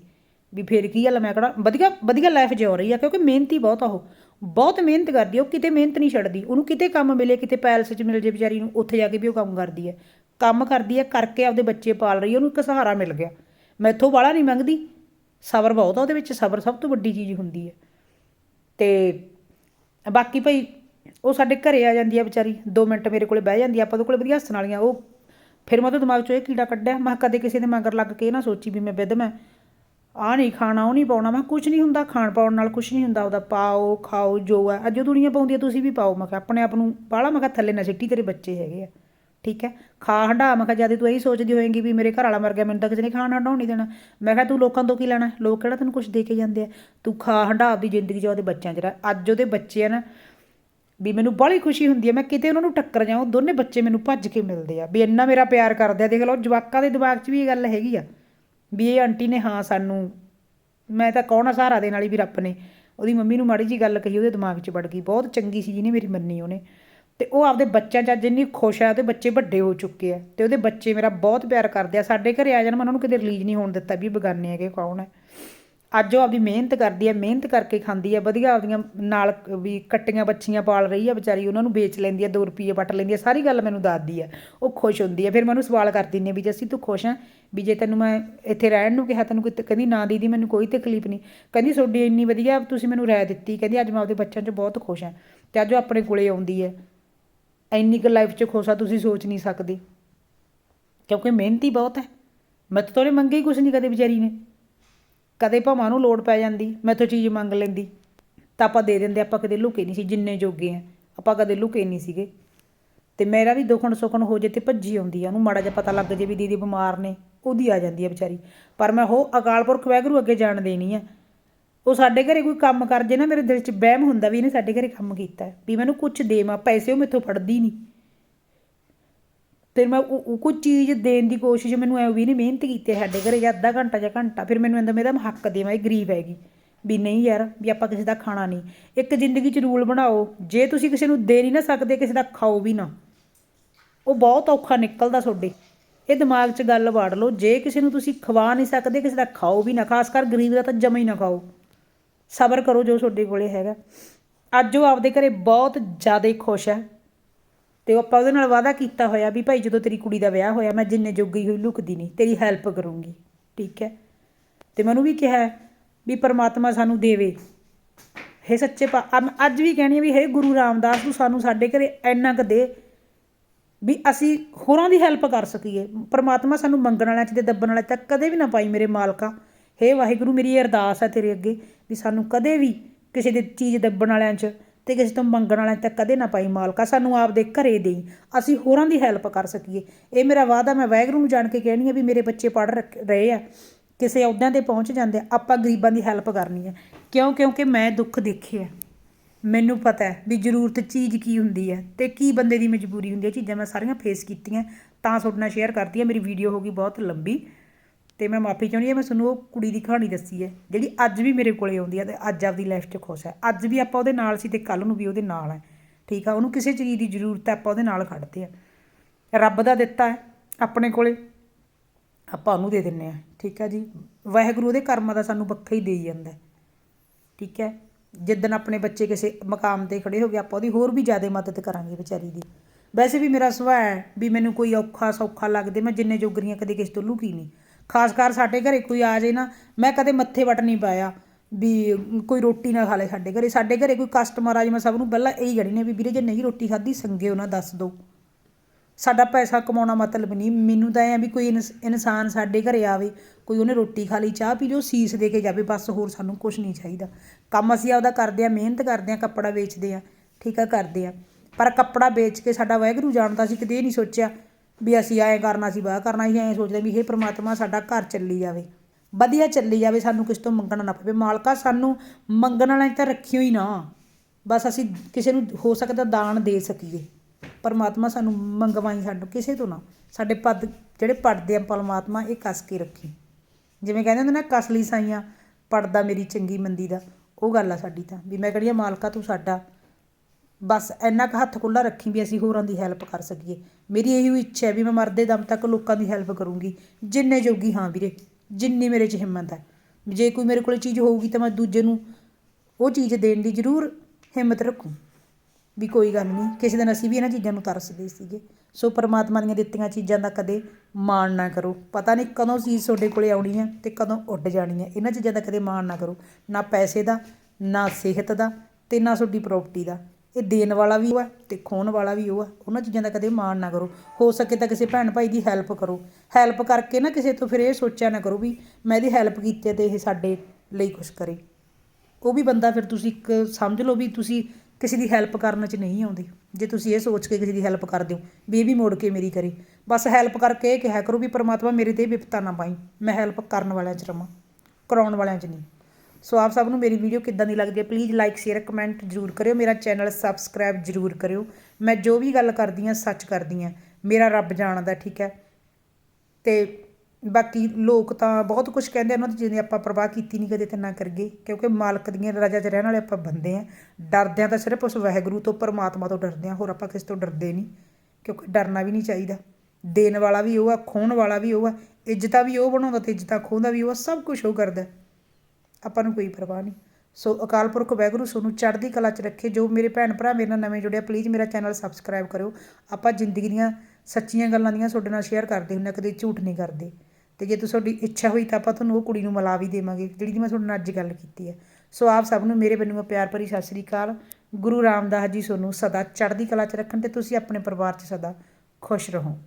ਵੀ ਫੇਰ ਕੀ ਗੱਲ, ਮੈਂ ਕਿਹੜਾ ਵਧੀਆ ਵਧੀਆ ਲਾਈਫ ਜਿਉ ਰਹੀ ਆ, ਕਿਉਂਕਿ ਮਿਹਨਤੀ ਬਹੁਤ ਆ ਉਹ, ਬਹੁਤ ਮਿਹਨਤ ਕਰਦੀ ਆ, ਉਹ ਕਿਤੇ ਮਿਹਨਤ ਨਹੀਂ ਛੱਡਦੀ, ਉਹਨੂੰ ਕਿਤੇ ਕੰਮ ਮਿਲੇ, ਕਿਤੇ ਪੈਲਸ 'ਚ ਮਿਲ ਜੇ ਵਿਚਾਰੀ ਨੂੰ, ਉੱਥੇ ਜਾ ਕੇ ਵੀ ਉਹ ਕੰਮ ਕਰਦੀ ਹੈ। ਕੰਮ ਕਰਦੀ ਹੈ ਕਰਕੇ ਆਪਦੇ ਬੱਚੇ ਪਾਲ ਰਹੀ ਹੈ, ਉਹਨੂੰ ਇੱਕ ਸਹਾਰਾ ਮਿਲ ਗਿਆ। ਮੈਥੋਂ ਵਾਲਾ ਨਹੀਂ ਮੰਗਦੀ। ਸਬਰ ਬਹੁਤ ਆ ਉਹਦੇ ਵਿੱਚ, ਸਬਰ ਸਭ ਤੋਂ ਵੱਡੀ ਚੀਜ਼ ਹੁੰਦੀ ਹੈ। ਤੇ ਬਾਕੀ ਭਾਈ ਉਹ ਸਾਡੇ ਘਰੇ ਆ ਜਾਂਦੀ ਆ ਵਿਚਾਰੀ 2 ਮਿੰਟ ਮੇਰੇ ਕੋਲੇ ਬਹਿ ਜਾਂਦੀ ਆ, ਆਪਾਂ ਉਹਦੇ ਕੋਲੇ ਵਧੀਆ ਹੱਸਣ ਵਾਲੀਆਂ। ਉਹ ਫਿਰ ਮੈਂ ਉਹਦੇ ਦਿਮਾਗ 'ਚੋਂ ਇਹ ਕੀੜਾ ਕੱਢਿਆ, ਮੈਂ ਕਿਹਾ ਕਦੇ ਕਿਸੇ ਦੇ ਮਗਰ ਲੱਗ ਕੇ ਨਾ ਸੋਚੀ ਵੀ ਮੈਂ ਵਿਧ ਮੈਂ ਆ ਨਹੀਂ ਖਾਣਾ, ਉਹ ਨਹੀਂ ਪਾਉਣਾ। ਮੈਂ ਕੁਝ ਨਹੀਂ ਹੁੰਦਾ ਖਾਣ ਪਾਉਣ ਨਾਲ ਕੁਝ ਨਹੀਂ ਹੁੰਦਾ ਉਹਦਾ, ਪਾਓ, ਖਾਓ, ਜੋ ਹੈ। ਅੱਜ ਦੁਨੀਆ ਪਾਉਂਦੀ ਹੈ ਤੁਸੀਂ ਵੀ ਪਾਓ। ਮੈਂ ਕਿਹਾ ਆਪਣੇ ਆਪ ਨੂੰ ਬਾਹਲਾ ਮੈਂ ਕਿਹਾ ਥੱਲੇ ਨਾ ਸਿੱਟੀ ਤੇਰੇ ਬੱਚੇ ਹੈਗੇ ਆ। ਠੀਕ ਹੈ? ਖਾ ਹੰਡਾ ਮੈਂ ਕਿਹਾ, ਜਦ ਤੂੰ ਇਹੀ ਸੋਚਦੀ ਹੋਏਗੀ ਵੀ ਮੇਰੇ ਘਰ ਵਾਲਾ ਮਰ ਗਿਆ, ਮੈਨੂੰ ਤਾਂ ਕਿਸੇ ਨੇ ਖਾਣ ਹੰਡਾਉਣ ਨਹੀਂ ਦੇਣਾ। ਮੈਂ ਕਿਹਾ, ਤੂੰ ਲੋਕਾਂ ਤੋਂ ਕੀ ਲੈਣਾ? ਲੋਕ ਕਿਹੜਾ ਤੈਨੂੰ ਕੁਝ ਦੇ ਕੇ ਜਾਂਦੇ ਆ? ਤੂੰ ਖਾ ਹੰਡਾ ਆਪਦੀ ਜ਼ਿੰਦਗੀ 'ਚ ਉਹਦੇ ਬੱਚਿਆਂ 'ਚ ਰਹਿ। ਅੱਜ ਉਹਦੇ ਬੱਚੇ ਆ ਨਾ, ਵੀ ਮੈਨੂੰ ਬੜੀ ਖੁਸ਼ੀ ਹੁੰਦੀ ਹੈ ਮੈਂ ਕਿਤੇ ਉਹਨਾਂ ਨੂੰ ਟੱਕਰ ਜਾਵਾਂ ਦੋਨੇ ਬੱਚੇ ਮੈਨੂੰ ਭੱਜ ਕੇ ਮਿਲਦੇ ਆ। ਵੀ ਇੰਨਾ ਮੇਰਾ ਪਿਆਰ ਕਰਦੇ ਆ। ਦੇਖ ਲਓ, ਜਵਾਕਾਂ ਦੇ ਦਿਮਾਗ 'ਚ ਵੀ ਇਹ ਗੱਲ ਹੈਗੀ ਆ, ਵੀ ਇਹ ਆਂਟੀ ਨੇ, ਹਾਂ, ਸਾਨੂੰ ਮੈਂ ਤਾਂ ਕੌਣ ਆ ਸਹਾਰਾ ਦੇਣ ਵਾਲੀ ਵੀ ਰੱਬ ਨੇ। ਉਹਦੀ ਮੰਮੀ ਨੂੰ ਮਾੜੀ ਜੀ ਗੱਲ ਕਹੀ, ਉਹਦੇ ਦਿਮਾਗ 'ਚ ਵੜ ਗਈ। ਬਹੁਤ ਚੰਗੀ ਸੀ ਜਿਹਨੇ ਮੇਰੀ ਮੰਨੀ ਉਹਨੇ। ਅਤੇ ਉਹ ਆਪਦੇ ਬੱਚਿਆਂ 'ਚ ਅੱਜ ਇੰਨੀ ਖੁਸ਼ ਹੈ ਉਹਦੇ ਬੱਚੇ ਵੱਡੇ ਹੋ ਚੁੱਕੇ ਆ ਅਤੇ ਉਹਦੇ ਬੱਚੇ ਮੇਰਾ ਬਹੁਤ ਪਿਆਰ ਕਰਦੇ ਆ। ਸਾਡੇ ਘਰੇ ਆ ਜਾਣ, ਮੈਂ ਉਹਨਾਂ ਨੂੰ ਕਿਤੇ ਰਿਲੀਜ਼ ਨਹੀਂ ਹੋਣ ਦਿੱਤਾ ਵੀ ਇਹ ਬਗਾਨੇ ਹੈਗੇ ਕੌਣ ਹੈ ਅੱਜ ਉਹ ਆਪਦੀ ਮਿਹਨਤ ਕਰਦੀ ਹੈ ਮਿਹਨਤ ਕਰਕੇ ਖਾਂਦੀ ਹੈ ਵਧੀਆ ਆਪਦੀਆਂ ਨਾਲ ਵੀ ਕੱਟੀਆਂ ਬੱਚੀਆਂ ਪਾਲ ਰਹੀ ਹੈ ਵਿਚਾਰੀ, ਉਹਨਾਂ ਨੂੰ ਵੇਚ ਲੈਂਦੀ ਹੈ 2 ਰੁਪਏ ਵੱਟ ਲੈਂਦੀ ਹੈ ਸਾਰੀ ਗੱਲ ਮੈਨੂੰ ਦੱਸਦੀ ਹੈ ਉਹ ਖੁਸ਼ ਹੁੰਦੀ ਹੈ ਫਿਰ ਮੈਂ ਉਹਨੂੰ ਸਵਾਲ ਕਰ ਦਿੰਦੀ ਹਾਂ ਵੀ ਜੱਸੀ ਤੂੰ ਖੁਸ਼ ਹੈ ਵੀ ਜੇ ਤੈਨੂੰ ਮੈਂ ਇੱਥੇ ਰਹਿਣ ਨੂੰ ਕਿਹਾ, ਤੈਨੂੰ ਕੋਈ ਕਹਿੰਦੀ ਨਾ ਦੀਦੀ, ਮੈਨੂੰ ਕੋਈ ਤਕਲੀਫ ਨਹੀਂ। ਕਹਿੰਦੀ ਤੁਹਾਡੀ ਇੰਨੀ ਵਧੀਆ, ਤੁਸੀਂ ਮੈਨੂੰ ਰਾਏ ਦਿੱਤੀ, ਕਹਿੰਦੀ ਅੱਜ ਮੈਂ ਆਪਦੇ ਬੱਚਿਆਂ 'ਚ ਬਹੁਤ ਖੁਸ਼ ਹਾਂ ਤੇ ਅੱਜ ਉਹ ਆਪਣੇ ਕੋਲੇ ਆਉਂਦੀ ਹੈ ਇੰਨੀ ਕੁ ਲਾਈਫ 'ਚ ਖੁਸ਼ ਤੁਸੀਂ ਸੋਚ ਨਹੀਂ ਸਕਦੇ। ਕਿਉਂਕਿ ਮਿਹਨਤੀ ਬਹੁਤ ਹੈ। ਮੈਂ ਤਾਂ ਉਹਨੇ ਮੰਗੇ ਹੀ ਕੁਛ ਨਹੀਂ ਕਦੇ ਵਿਚਾਰੀ ਨੇ। ਕਦੇ ਭਾਵਾਂ ਨੂੰ ਲੋੜ ਪੈ ਜਾਂਦੀ, ਮੈਂ ਤੋਂ ਚੀਜ਼ ਮੰਗ ਲੈਂਦੀ। ਤਾਂ ਆਪਾਂ ਦੇ ਦਿੰਦੇ, ਆਪਾਂ ਕਦੇ ਲੁਕੇ ਨਹੀਂ ਸੀ, ਜਿੰਨੇ ਜੋਗੇ ਆ। ਆਪਾਂ ਕਦੇ ਲੁਕੇ ਨਹੀਂ ਸੀਗੇ। ਤੇ ਮੇਰਾ ਵੀ ਦੁਖਣ ਸੁਖਣ ਹੋ ਜੇ ਤੇ ਭੱਜੀ ਆਉਂਦੀ ਆ। ਉਹਨੂੰ ਮਾੜਾ ਜਿਹਾ ਪਤਾ ਲੱਗ ਜੇ ਵੀ ਦੀਦੀ ਬਿਮਾਰ ਨੇ, ਉਹਦੀ ਆ ਜਾਂਦੀ ਆ ਵਿਚਾਰੀ। ਪਰ ਮੈਂ ਉਹ ਅਕਾਲ ਪੁਰਖ ਵਾਹਿਗੁਰੂ ਅੱਗੇ ਜਾਣ ਦੇਣੀ ਆ। ਉਹ ਸਾਡੇ ਘਰੇ ਕੋਈ ਕੰਮ ਕਰ ਜੇ ਨਾ, ਮੇਰੇ ਦਿਲ 'ਚ ਵਹਿਮ ਹੁੰਦਾ ਵੀ ਇਹਨੇ ਸਾਡੇ ਘਰੇ ਕੰਮ ਕੀਤਾ ਵੀ ਮੈਨੂੰ ਕੁਝ ਦੇਵਾਂ ਪੈਸੇ ਉਹ ਮੇਥੋਂ ਫੜਦੀ ਨਹੀਂ। ਫਿਰ ਮੈਂ ਉਹ ਉਹ ਕੋਈ ਚੀਜ਼ ਦੇਣ ਦੀ ਕੋਸ਼ਿਸ਼ ਮੈਨੂੰ ਐ ਵੀ ਨਹੀਂ ਮਿਹਨਤ ਕੀਤੀ ਸਾਡੇ ਘਰੇ, ਜਾਂ ਅੱਧਾ ਘੰਟਾ ਜਾਂ ਘੰਟਾ, ਫਿਰ ਮੈਨੂੰ ਇਹਦਾ ਮੇਰਾ ਹੱਕ ਦੇਵਾਂ, ਇਹ ਗਰੀਬ ਹੈਗੀ। ਵੀ ਨਹੀਂ ਯਾਰ, ਵੀ ਆਪਾਂ ਕਿਸੇ ਦਾ ਖਾਣਾ ਨਹੀਂ। ਇੱਕ ਜ਼ਿੰਦਗੀ 'ਚ ਰੂਲ ਬਣਾਓ, ਜੇ ਤੁਸੀਂ ਕਿਸੇ ਨੂੰ ਦੇ ਨਹੀਂ ਨਾ ਸਕਦੇ, ਕਿਸੇ ਦਾ ਖਾਓ ਵੀ ਨਾ। ਉਹ ਬਹੁਤ ਔਖਾ ਨਿਕਲਦਾ ਤੁਹਾਡੇ। ਇਹ ਦਿਮਾਗ 'ਚ ਗੱਲ ਵਾੜ ਲਓ, ਜੇ ਕਿਸੇ ਨੂੰ ਤੁਸੀਂ ਖਵਾ ਨਹੀਂ ਸਕਦੇ, ਕਿਸੇ ਦਾ ਖਾਓ ਵੀ ਨਾ, ਖਾਸ ਕਰ ਗਰੀਬ ਦਾ ਤਾਂ ਜਮਾ ਹੀ ਨਾ ਖਾਓ। ਸਬਰ ਕਰੋ ਜੋ ਤੁਹਾਡੇ ਕੋਲੇ ਹੈਗਾ। ਅੱਜ ਉਹ ਆਪਦੇ ਘਰੇ ਬਹੁਤ ਜ਼ਿਆਦਾ ਖੁਸ਼ ਹੈ ਤੇ ਉਹ ਆਪਾਂ ਉਹਦੇ ਨਾਲ ਵਾਅਦਾ ਕੀਤਾ ਹੋਇਆ ਵੀ ਭਾਈ ਜਦੋਂ ਤੇਰੀ ਕੁੜੀ ਦਾ ਵਿਆਹ ਹੋਇਆ, ਮੈਂ ਜਿੰਨੇ ਜੋਗੀ ਹੋਈ ਲੁਕਦੀ ਨਹੀਂ, ਤੇਰੀ ਹੈਲਪ ਕਰੂੰਗੀ, ਠੀਕ ਹੈ? ਤੇ ਮੈਨੂੰ ਵੀ ਕਿਹਾ ਵੀ ਪਰਮਾਤਮਾ ਸਾਨੂੰ ਦੇਵੇ। ਹੇ ਸੱਚੇ ਪਾ ਅੱਜ ਵੀ ਕਹਿਣੀ ਵੀ ਹੇ ਗੁਰੂ ਰਾਮਦਾਸ, ਤੂੰ ਸਾਨੂੰ ਸਾਡੇ ਘਰੇ ਇੰਨਾ ਕੁ ਦੇ ਵੀ ਅਸੀਂ ਹੋਰਾਂ ਦੀ ਹੈਲਪ ਕਰ ਸਕੀਏ। ਪਰਮਾਤਮਾ ਸਾਨੂੰ ਮੰਗਣ ਵਾਲਿਆਂ 'ਚ ਤੇ ਦੱਬਣ ਵਾਲਿਆਂ 'ਚ ਤਾਂ ਕਦੇ ਵੀ ਨਾ ਪਾਈ ਮੇਰੇ ਮਾਲਕਾ। ਹੇ ਵਾਹਿਗੁਰੂ, ਮੇਰੀ ਇਹ ਅਰਦਾਸ ਹੈ ਤੇਰੇ ਅੱਗੇ ਵੀ ਸਾਨੂੰ ਕਦੇ ਵੀ ਕਿਸੇ ਦੀ ਚੀਜ਼ ਦੱਬਣ ਵਾਲਿਆਂ 'ਚ ਤੇ ਕਿਸੇ ਤੋਂ ਮੰਗਣ ਵਾਲਿਆਂ 'ਚ ਤਾਂ ਕਦੇ ਨਾ ਪਾਈ ਮਾਲਕਾ। ਸਾਨੂੰ ਆਪਦੇ ਘਰੇ ਦੇਈ, ਅਸੀਂ ਹੋਰਾਂ ਦੀ ਹੈਲਪ ਕਰ ਸਕੀਏ। ਇਹ ਮੇਰਾ ਵਾਅਦਾ, ਮੈਂ ਵਾਹਿਗੁਰੂ ਨੂੰ ਜਾਣ ਕੇ ਕਹਿਣੀ ਹੈ ਵੀ ਮੇਰੇ ਬੱਚੇ ਪੜ੍ਹ ਰੱਖ- ਰਹੇ ਆ, ਕਿਸੇ ਅਹੁਦਿਆਂ ਤੇ ਪਹੁੰਚ ਜਾਂਦੇ ਆਪਾਂ ਗਰੀਬਾਂ ਦੀ ਹੈਲਪ ਕਰਨੀ ਹੈ ਕਿਉਂ? ਕਿਉਂਕਿ ਮੈਂ ਦੁੱਖ ਦੇਖਿਆ। ਮੈਨੂੰ ਪਤਾ ਹੈ ਵੀ ਜ਼ਰੂਰਤ ਚੀਜ਼ ਕੀ ਹੁੰਦੀ ਹੈ ਤੇ ਕੀ ਬੰਦੇ ਦੀ ਮਜਬੂਰੀ ਹੁੰਦੀ ਹੈ। ਚੀਜ਼ਾਂ ਮੈਂ ਸਾਰੀਆਂ ਫੇਸ ਕੀਤੀਆਂ, ਤਾਂ ਤੁਹਾਡੇ ਨਾਲ ਸ਼ੇਅਰ ਕਰਦੀ ਹਾਂ। ਮੇਰੀ ਵੀਡੀਓ ਹੋ ਗਈ ਬਹੁਤ ਲੰਬੀ। ਅਤੇ ਮੈਂ ਮਾਫੀ ਚਾਹੁੰਦੀ ਹਾਂ, ਮੈਂ ਤੁਹਾਨੂੰ ਉਹ ਕੁੜੀ ਦੀ ਕਹਾਣੀ ਦੱਸੀ ਹੈ, ਜਿਹੜੀ ਅੱਜ ਵੀ ਮੇਰੇ ਕੋਲੇ ਆਉਂਦੀ ਹੈ ਅਤੇ ਅੱਜ ਆਪਦੀ ਲਾਈਫ 'ਚ ਖੁਸ਼ ਹੈ। ਅੱਜ ਵੀ ਆਪਾਂ ਉਹਦੇ ਨਾਲ ਸੀ ਅਤੇ ਕੱਲ ਨੂੰ ਵੀ ਉਹਦੇ ਨਾਲ ਹੈ, ਠੀਕ ਆ? ਉਹਨੂੰ ਕਿਸੇ ਚੀਜ਼ ਦੀ ਜ਼ਰੂਰਤ ਹੈ, ਆਪਾਂ ਉਹਦੇ ਨਾਲ ਖੜਦੇ ਆ ਰੱਬ ਦਾ ਦਿੱਤਾ ਹੈ ਆਪਣੇ ਕੋਲੇ, ਆਪਾਂ ਉਹਨੂੰ ਦੇ ਦਿੰਨੇ ਆ ਠੀਕ ਆ ਜੀ? ਵਾਹਿਗੁਰੂ ਉਹਦੇ ਕਰਮਾਂ ਦਾ ਸਾਨੂੰ ਵੱਖਰਾ ਹੀ ਦੇਈ ਜਾਂਦਾ ਠੀਕ ਹੈ? ਜਿੱਦਣ ਆਪਣੇ ਬੱਚੇ ਕਿਸੇ ਮਕਾਮ ਤੇ ਖੜੇ ਹੋ ਗਏ ਆਪਾਂ ਉਹਦੀ ਹੋਰ ਵੀ ਜ਼ਿਆਦਾ ਮਦਦ ਕਰਾਂਗੇ ਵਿਚਾਰੀ ਦੀ। ਵੈਸੇ ਵੀ ਮੇਰਾ ਸੁਭਾਅ ਹੈ ਵੀ ਮੈਨੂੰ ਕੋਈ ਔਖਾ ਸੌਖਾ ਲੱਗਦੇ, ਮੈਂ ਜਿੰਨੇ ਜੋਗਰੀਆਂ ਕਦੇ ਕਿਸੇ ਤੋਂ ਲੁਕੀ ਨਹੀਂ। ਖਾਸ ਕਰ ਸਾਡੇ ਘਰੇ ਕੋਈ ਆ ਜੇ ਨਾ, ਮੈਂ ਕਦੇ ਮੱਥੇ ਵਟ ਨਹੀਂ ਪਾਇਆ ਵੀ ਕੋਈ ਰੋਟੀ ਨਾ ਖਾ ਲੇ ਸਾਡੇ ਘਰੇ। ਸਾਡੇ ਘਰੇ ਕੋਈ ਕਸਟਮਰ ਆ ਜੇ ਮੈਂ ਸਭ ਨੂੰ ਪਹਿਲਾਂ ਇਹੀ ਕਹਿਣੀ ਨੇ ਵੀ ਵੀਰੇ ਜੇ ਨਹੀਂ ਰੋਟੀ ਖਾਧੀ, ਸੰਗੇ ਉਹਨਾਂ ਦੱਸ ਦਿਓ। ਸਾਡਾ ਪੈਸਾ ਕਮਾਉਣਾ ਮਤਲਬ ਨਹੀਂ। ਮੈਨੂੰ ਤਾਂ ਐ ਵੀ ਕੋਈ ਇਨਸ- ਇਨਸਾਨ ਸਾਡੇ ਘਰੇ ਆਵੇ, ਕੋਈ ਉਹਨੇ ਰੋਟੀ ਖਾ ਲਈ, ਚਾਹ ਪੀ ਲਈ, ਉਹ ਸੀਸ ਦੇ ਕੇ ਜਾਵੇ, ਬਸ ਹੋਰ ਸਾਨੂੰ ਕੁਝ ਨਹੀਂ ਚਾਹੀਦਾ। ਕੰਮ ਅਸੀਂ ਆਪਦਾ ਕਰਦੇ ਆ, ਮਿਹਨਤ ਕਰਦੇ ਆ, ਕੱਪੜਾ ਵੇਚਦੇ ਆ, ਠੀਕ ਆ, ਕਰਦੇ ਆ। ਪਰ ਕੱਪੜਾ ਵੇਚ ਕੇ ਸਾਡਾ ਵਾਹਿਗੁਰੂ ਜਾਣਦਾ ਸੀ ਕਿਤੇ ਇਹ ਨਹੀਂ ਸੋਚਿਆ ਵੀ ਅਸੀਂ ਐਂ ਕਰਨਾ ਸੀ ਵਾਹ ਕਰਨਾ ਸੀ ਐਂ ਸੋਚਦੇ ਵੀ ਇਹ ਪ੍ਰਮਾਤਮਾ ਸਾਡਾ ਘਰ ਚੱਲੀ ਜਾਵੇ। ਵਧੀਆ ਚੱਲੀ ਜਾਵੇ, ਸਾਨੂੰ ਕਿਸ ਤੋਂ ਮੰਗਣਾ ਨਾ ਪਵੇ। ਮਾਲਕਾ ਸਾਨੂੰ ਮੰਗਣ ਵਾਲਿਆਂ ਤਾਂ ਰੱਖਿਓ ਹੀ ਨਾ। ਬਸ ਅਸੀਂ ਕਿਸੇ ਨੂੰ ਹੋ ਸਕਦਾ ਦਾਨ ਦੇ ਸਕੀਏ। ਪਰਮਾਤਮਾ ਸਾਨੂੰ ਮੰਗਵਾਈ ਸਾਨੂੰ ਕਿਸੇ ਤੋਂ ਨਾ। ਸਾਡੇ ਪਦ, ਜਿਹੜੇ ਪੜਦੇ ਆ ਪਰਮਾਤਮਾ, ਇਹ ਕੱਸ ਕੇ ਰੱਖੀ। ਜਿਵੇਂ ਕਹਿੰਦੇ ਹੁੰਦੇ ਨਾ ਕਸਲੀ ਸਾਈਆਂ ਪੜਦਾ ਮੇਰੀ ਚੰਗੀ ਮੰਦੀ ਦਾ। ਉਹ ਗੱਲ ਆ ਸਾਡੀ ਤਾਂ, ਵੀ ਮੈਂ ਕਹਿੰਦੀ ਆ, ਮਾਲਕਾ ਤੂੰ ਸਾਡਾ। ਬਸ ਇੰਨਾ ਕੁ ਹੱਥ ਖੁੱਲਾ ਰੱਖੀ ਵੀ ਅਸੀਂ ਹੋਰਾਂ ਦੀ ਹੈਲਪ ਕਰ ਸਕੀਏ। ਮੇਰੀ ਇਹੀ ਇੱਛਾ ਹੈ ਵੀ ਮੈਂ ਮਰਦੇ ਦਮ ਤੱਕ ਲੋਕਾਂ ਦੀ ਹੈਲਪ ਕਰੂੰਗੀ। ਜਿੰਨੇ ਜੋਗੀ ਹਾਂ ਵੀਰੇ, ਜਿੰਨੀ ਮੇਰੇ 'ਚ ਹਿੰਮਤ ਹੈ। ਜੇ ਕੋਈ ਮੇਰੇ ਕੋਲ ਚੀਜ਼ ਹੋਊਗੀ ਤਾਂ ਮੈਂ ਦੂਜੇ ਨੂੰ ਉਹ ਚੀਜ਼ ਦੇਣ ਦੀ ਜ਼ਰੂਰ ਹਿੰਮਤ ਰੱਖੂੰ। ਵੀ ਕੋਈ ਗੱਲ ਨਹੀਂ, ਕਿਸੇ ਦਿਨ ਅਸੀਂ ਵੀ ਇਹਨਾਂ ਚੀਜ਼ਾਂ ਨੂੰ ਤਰਸਦੇ ਸੀਗੇ। ਸੋ ਪਰਮਾਤਮਾ ਦੀਆਂ ਦਿੱਤੀਆਂ ਚੀਜ਼ਾਂ ਦਾ ਕਦੇ ਮਾਣ ਨਾ ਕਰੋ। ਪਤਾ ਨਹੀਂ ਕਦੋਂ ਚੀਜ਼ ਤੁਹਾਡੇ ਕੋਲੇ ਆਉਣੀ ਹੈ ਤੇ ਕਦੋਂ ਉੱਡ ਜਾਣੀ ਹੈ। ਇਹਨਾਂ ਚੀਜ਼ਾਂ ਦਾ ਕਦੇ ਮਾਣ ਨਾ ਕਰੋ। ਨਾ ਪੈਸੇ ਦਾ, ਨਾ ਸਿਹਤ ਦਾ ਤੇ ਨਾ ਤੁਹਾਡੀ ਪ੍ਰਾਪਰਟੀ ਦਾ। ਇਹ ਦੇਣ ਵਾਲਾ ਵੀ ਉਹ ਹੈ ਤੇ ਖੋਣ ਵਾਲਾ ਵੀ ਉਹ ਹੈ। ਉਹਨਾਂ ਚੀਜ਼ਾਂ ਦਾ ਕਦੇ ਮਾਣ ਨਾ ਕਰੋ। ਹੋ ਸਕੇ ਤਾਂ ਕਿਸੇ ਭੈਣ ਭਾਈ ਦੀ ਹੈਲਪ ਕਰੋ। ਹੈਲਪ ਕਰਕੇ ਨਾ ਕਿਸੇ ਤੋਂ ਫਿਰ ਇਹ ਸੋਚਿਆ ਨਾ ਕਰੋ ਵੀ ਮੈਂ ਇਹਦੀ ਹੈਲਪ ਕੀਤੀ ਹੈ ਤੇ ਇਹ ਸਾਡੇ ਲਈ ਕੁਝ ਕਰੇ। ਉਹ ਵੀ ਬੰਦਾ ਫਿਰ ਤੁਸੀਂ ਇੱਕ ਸਮਝ ਲਓ ਵੀ ਤੁਸੀਂ ਕਿਸੇ ਦੀ ਹੈਲਪ ਕਰਨ 'ਚ ਨਹੀਂ ਆਉਂਦੇ। ਜੇ ਤੁਸੀਂ ਇਹ ਸੋਚ ਕੇ ਕਿਸੇ ਦੀ ਹੈਲਪ ਕਰ ਦਿਓ ਵੀ ਇਹ ਵੀ ਮੋੜ ਕੇ ਮੇਰੀ ਕਰੇ। ਬਸ ਹੈਲਪ ਕਰਕੇ ਇਹ ਕਿਹਾ ਕਰੋ ਵੀ ਪਰਮਾਤਮਾ ਮੇਰੇ ਤੇ ਵਿਪਤਾ ਨਾ ਪਾਈ। ਮੈਂ ਹੈਲਪ ਕਰਨ ਵਾਲਿਆਂ 'ਚ ਰਵਾਂ। ਕਰਾਉਣ ਵਾਲਿਆਂ 'ਚ ਨਹੀਂ। ਸੋ ਆਪ ਸਭ ਨੂੰ ਮੇਰੀ ਵੀਡੀਓ ਕਿੱਦਾਂ ਦੀ ਲੱਗਦੀ ਹੈ ਪਲੀਜ਼ ਲਾਈਕ ਸ਼ੇਅਰ ਕਮੈਂਟ ਜ਼ਰੂਰ ਕਰਿਓ। ਮੇਰਾ ਚੈਨਲ ਸਬਸਕ੍ਰਾਈਬ ਜ਼ਰੂਰ ਕਰਿਓ। ਮੈਂ ਜੋ ਵੀ ਗੱਲ ਕਰਦੀ ਹਾਂ ਸੱਚ ਕਰਦੀ ਹਾਂ। ਮੇਰਾ ਰੱਬ ਜਾਣਦਾ ਠੀਕ ਹੈ। ਤੇ ਬਾਕੀ ਲੋਕ ਤਾਂ ਬਹੁਤ ਕੁਝ ਕਹਿੰਦੇ ਉਹਨਾਂ ਦੀ ਜਿਹਨੇ ਆਪਾਂ ਪਰਵਾਹ ਕੀਤੀ ਨਹੀਂ ਕਦੇ ਤੇ ਨਾ ਕਰਗੇ ਕਿਉਂਕਿ ਮਾਲਕ ਦੀਆਂ ਰਜਾ 'ਚ ਰਹਿਣ ਵਾਲੇ ਆਪਾਂ ਬੰਦੇ ਆ। ਡਰਦੇ ਆ ਤਾਂ ਸਿਰਫ ਉਸ ਵਾਹਿਗੁਰੂ ਤੋਂ ਪਰਮਾਤਮਾ ਤੋਂ ਡਰਦੇ ਆ ਹੋਰ ਆਪਾਂ ਕਿਸੇ ਤੋਂ ਡਰਦੇ ਨਹੀਂ ਕਿਉਂਕਿ ਡਰਨਾ ਵੀ ਨਹੀਂ ਚਾਹੀਦਾ। ਦੇਣ ਵਾਲਾ ਵੀ ਉਹ ਆ ਖੋਣ ਵਾਲਾ ਵੀ ਉਹ ਆ ਇੱਜ਼ਤਾਂ ਵੀ ਉਹ ਬਣਾਉਂਦਾ ਤੇ ਇੱਜ਼ਤਾਂ ਖੋਹਦਾ ਵੀ ਉਹ ਆ, ਸਭ ਕੁਝ ਉਹ ਕਰਦਾ। ਆਪਾਂ ਨੂੰ ਕੋਈ ਪਰਵਾਹ ਨਹੀਂ। ਸੋ ਅਕਾਲ ਪੁਰਖ ਵਾਹਿਗੁਰੂ, ਸੋਨੂੰ ਚੜ੍ਹਦੀ ਕਲਾ 'ਚ ਰੱਖੇ। ਜੋ ਮੇਰੇ ਭੈਣ ਭਰਾ ਮੇਰੇ ਨਾਲ ਨਵੇਂ ਜੁੜਿਆ ਪਲੀਜ਼ ਮੇਰਾ ਚੈਨਲ ਸਬਸਕ੍ਰਾਈਬ ਕਰਿਓ। ਆਪਾਂ ਜ਼ਿੰਦਗੀ ਦੀਆਂ ਸੱਚੀਆਂ ਗੱਲਾਂ ਦੀਆਂ ਤੁਹਾਡੇ ਨਾਲ ਸ਼ੇਅਰ ਕਰਦੇ ਹੁੰਦੇ ਕਦੇ ਝੂਠ ਨਹੀਂ ਕਰਦੇ। ਤੇ ਜੇ ਤੁਹਾਡੀ ਇੱਛਾ ਹੋਈ ਤਾਂ ਆਪਾਂ ਤੁਹਾਨੂੰ ਉਹ ਕੁੜੀ ਨੂੰ ਮਿਲਾ ਵੀ ਦੇਵਾਂਗੇ, ਜਿਹੜੀ ਦੀ ਮੈਂ ਤੁਹਾਡੇ ਨਾਲ ਅੱਜ ਗੱਲ ਕੀਤੀ ਹੈ। ਸੋ ਆਪ ਸਭ ਨੂੰ ਮੇਰੇ ਵੱਲੋਂ ਪਿਆਰ ਭਰੀ ਸਤਿ ਸ੍ਰੀ ਅਕਾਲ। ਗੁਰੂ ਰਾਮਦਾਸ ਜੀ ਤੁਹਾਨੂੰ ਸਦਾ ਚੜ੍ਹਦੀ ਕਲਾ 'ਚ ਰੱਖਣ ਤੇ ਤੁਸੀਂ ਆਪਣੇ ਪਰਿਵਾਰ 'ਚ ਸਦਾ ਖੁਸ਼ ਰਹੋ।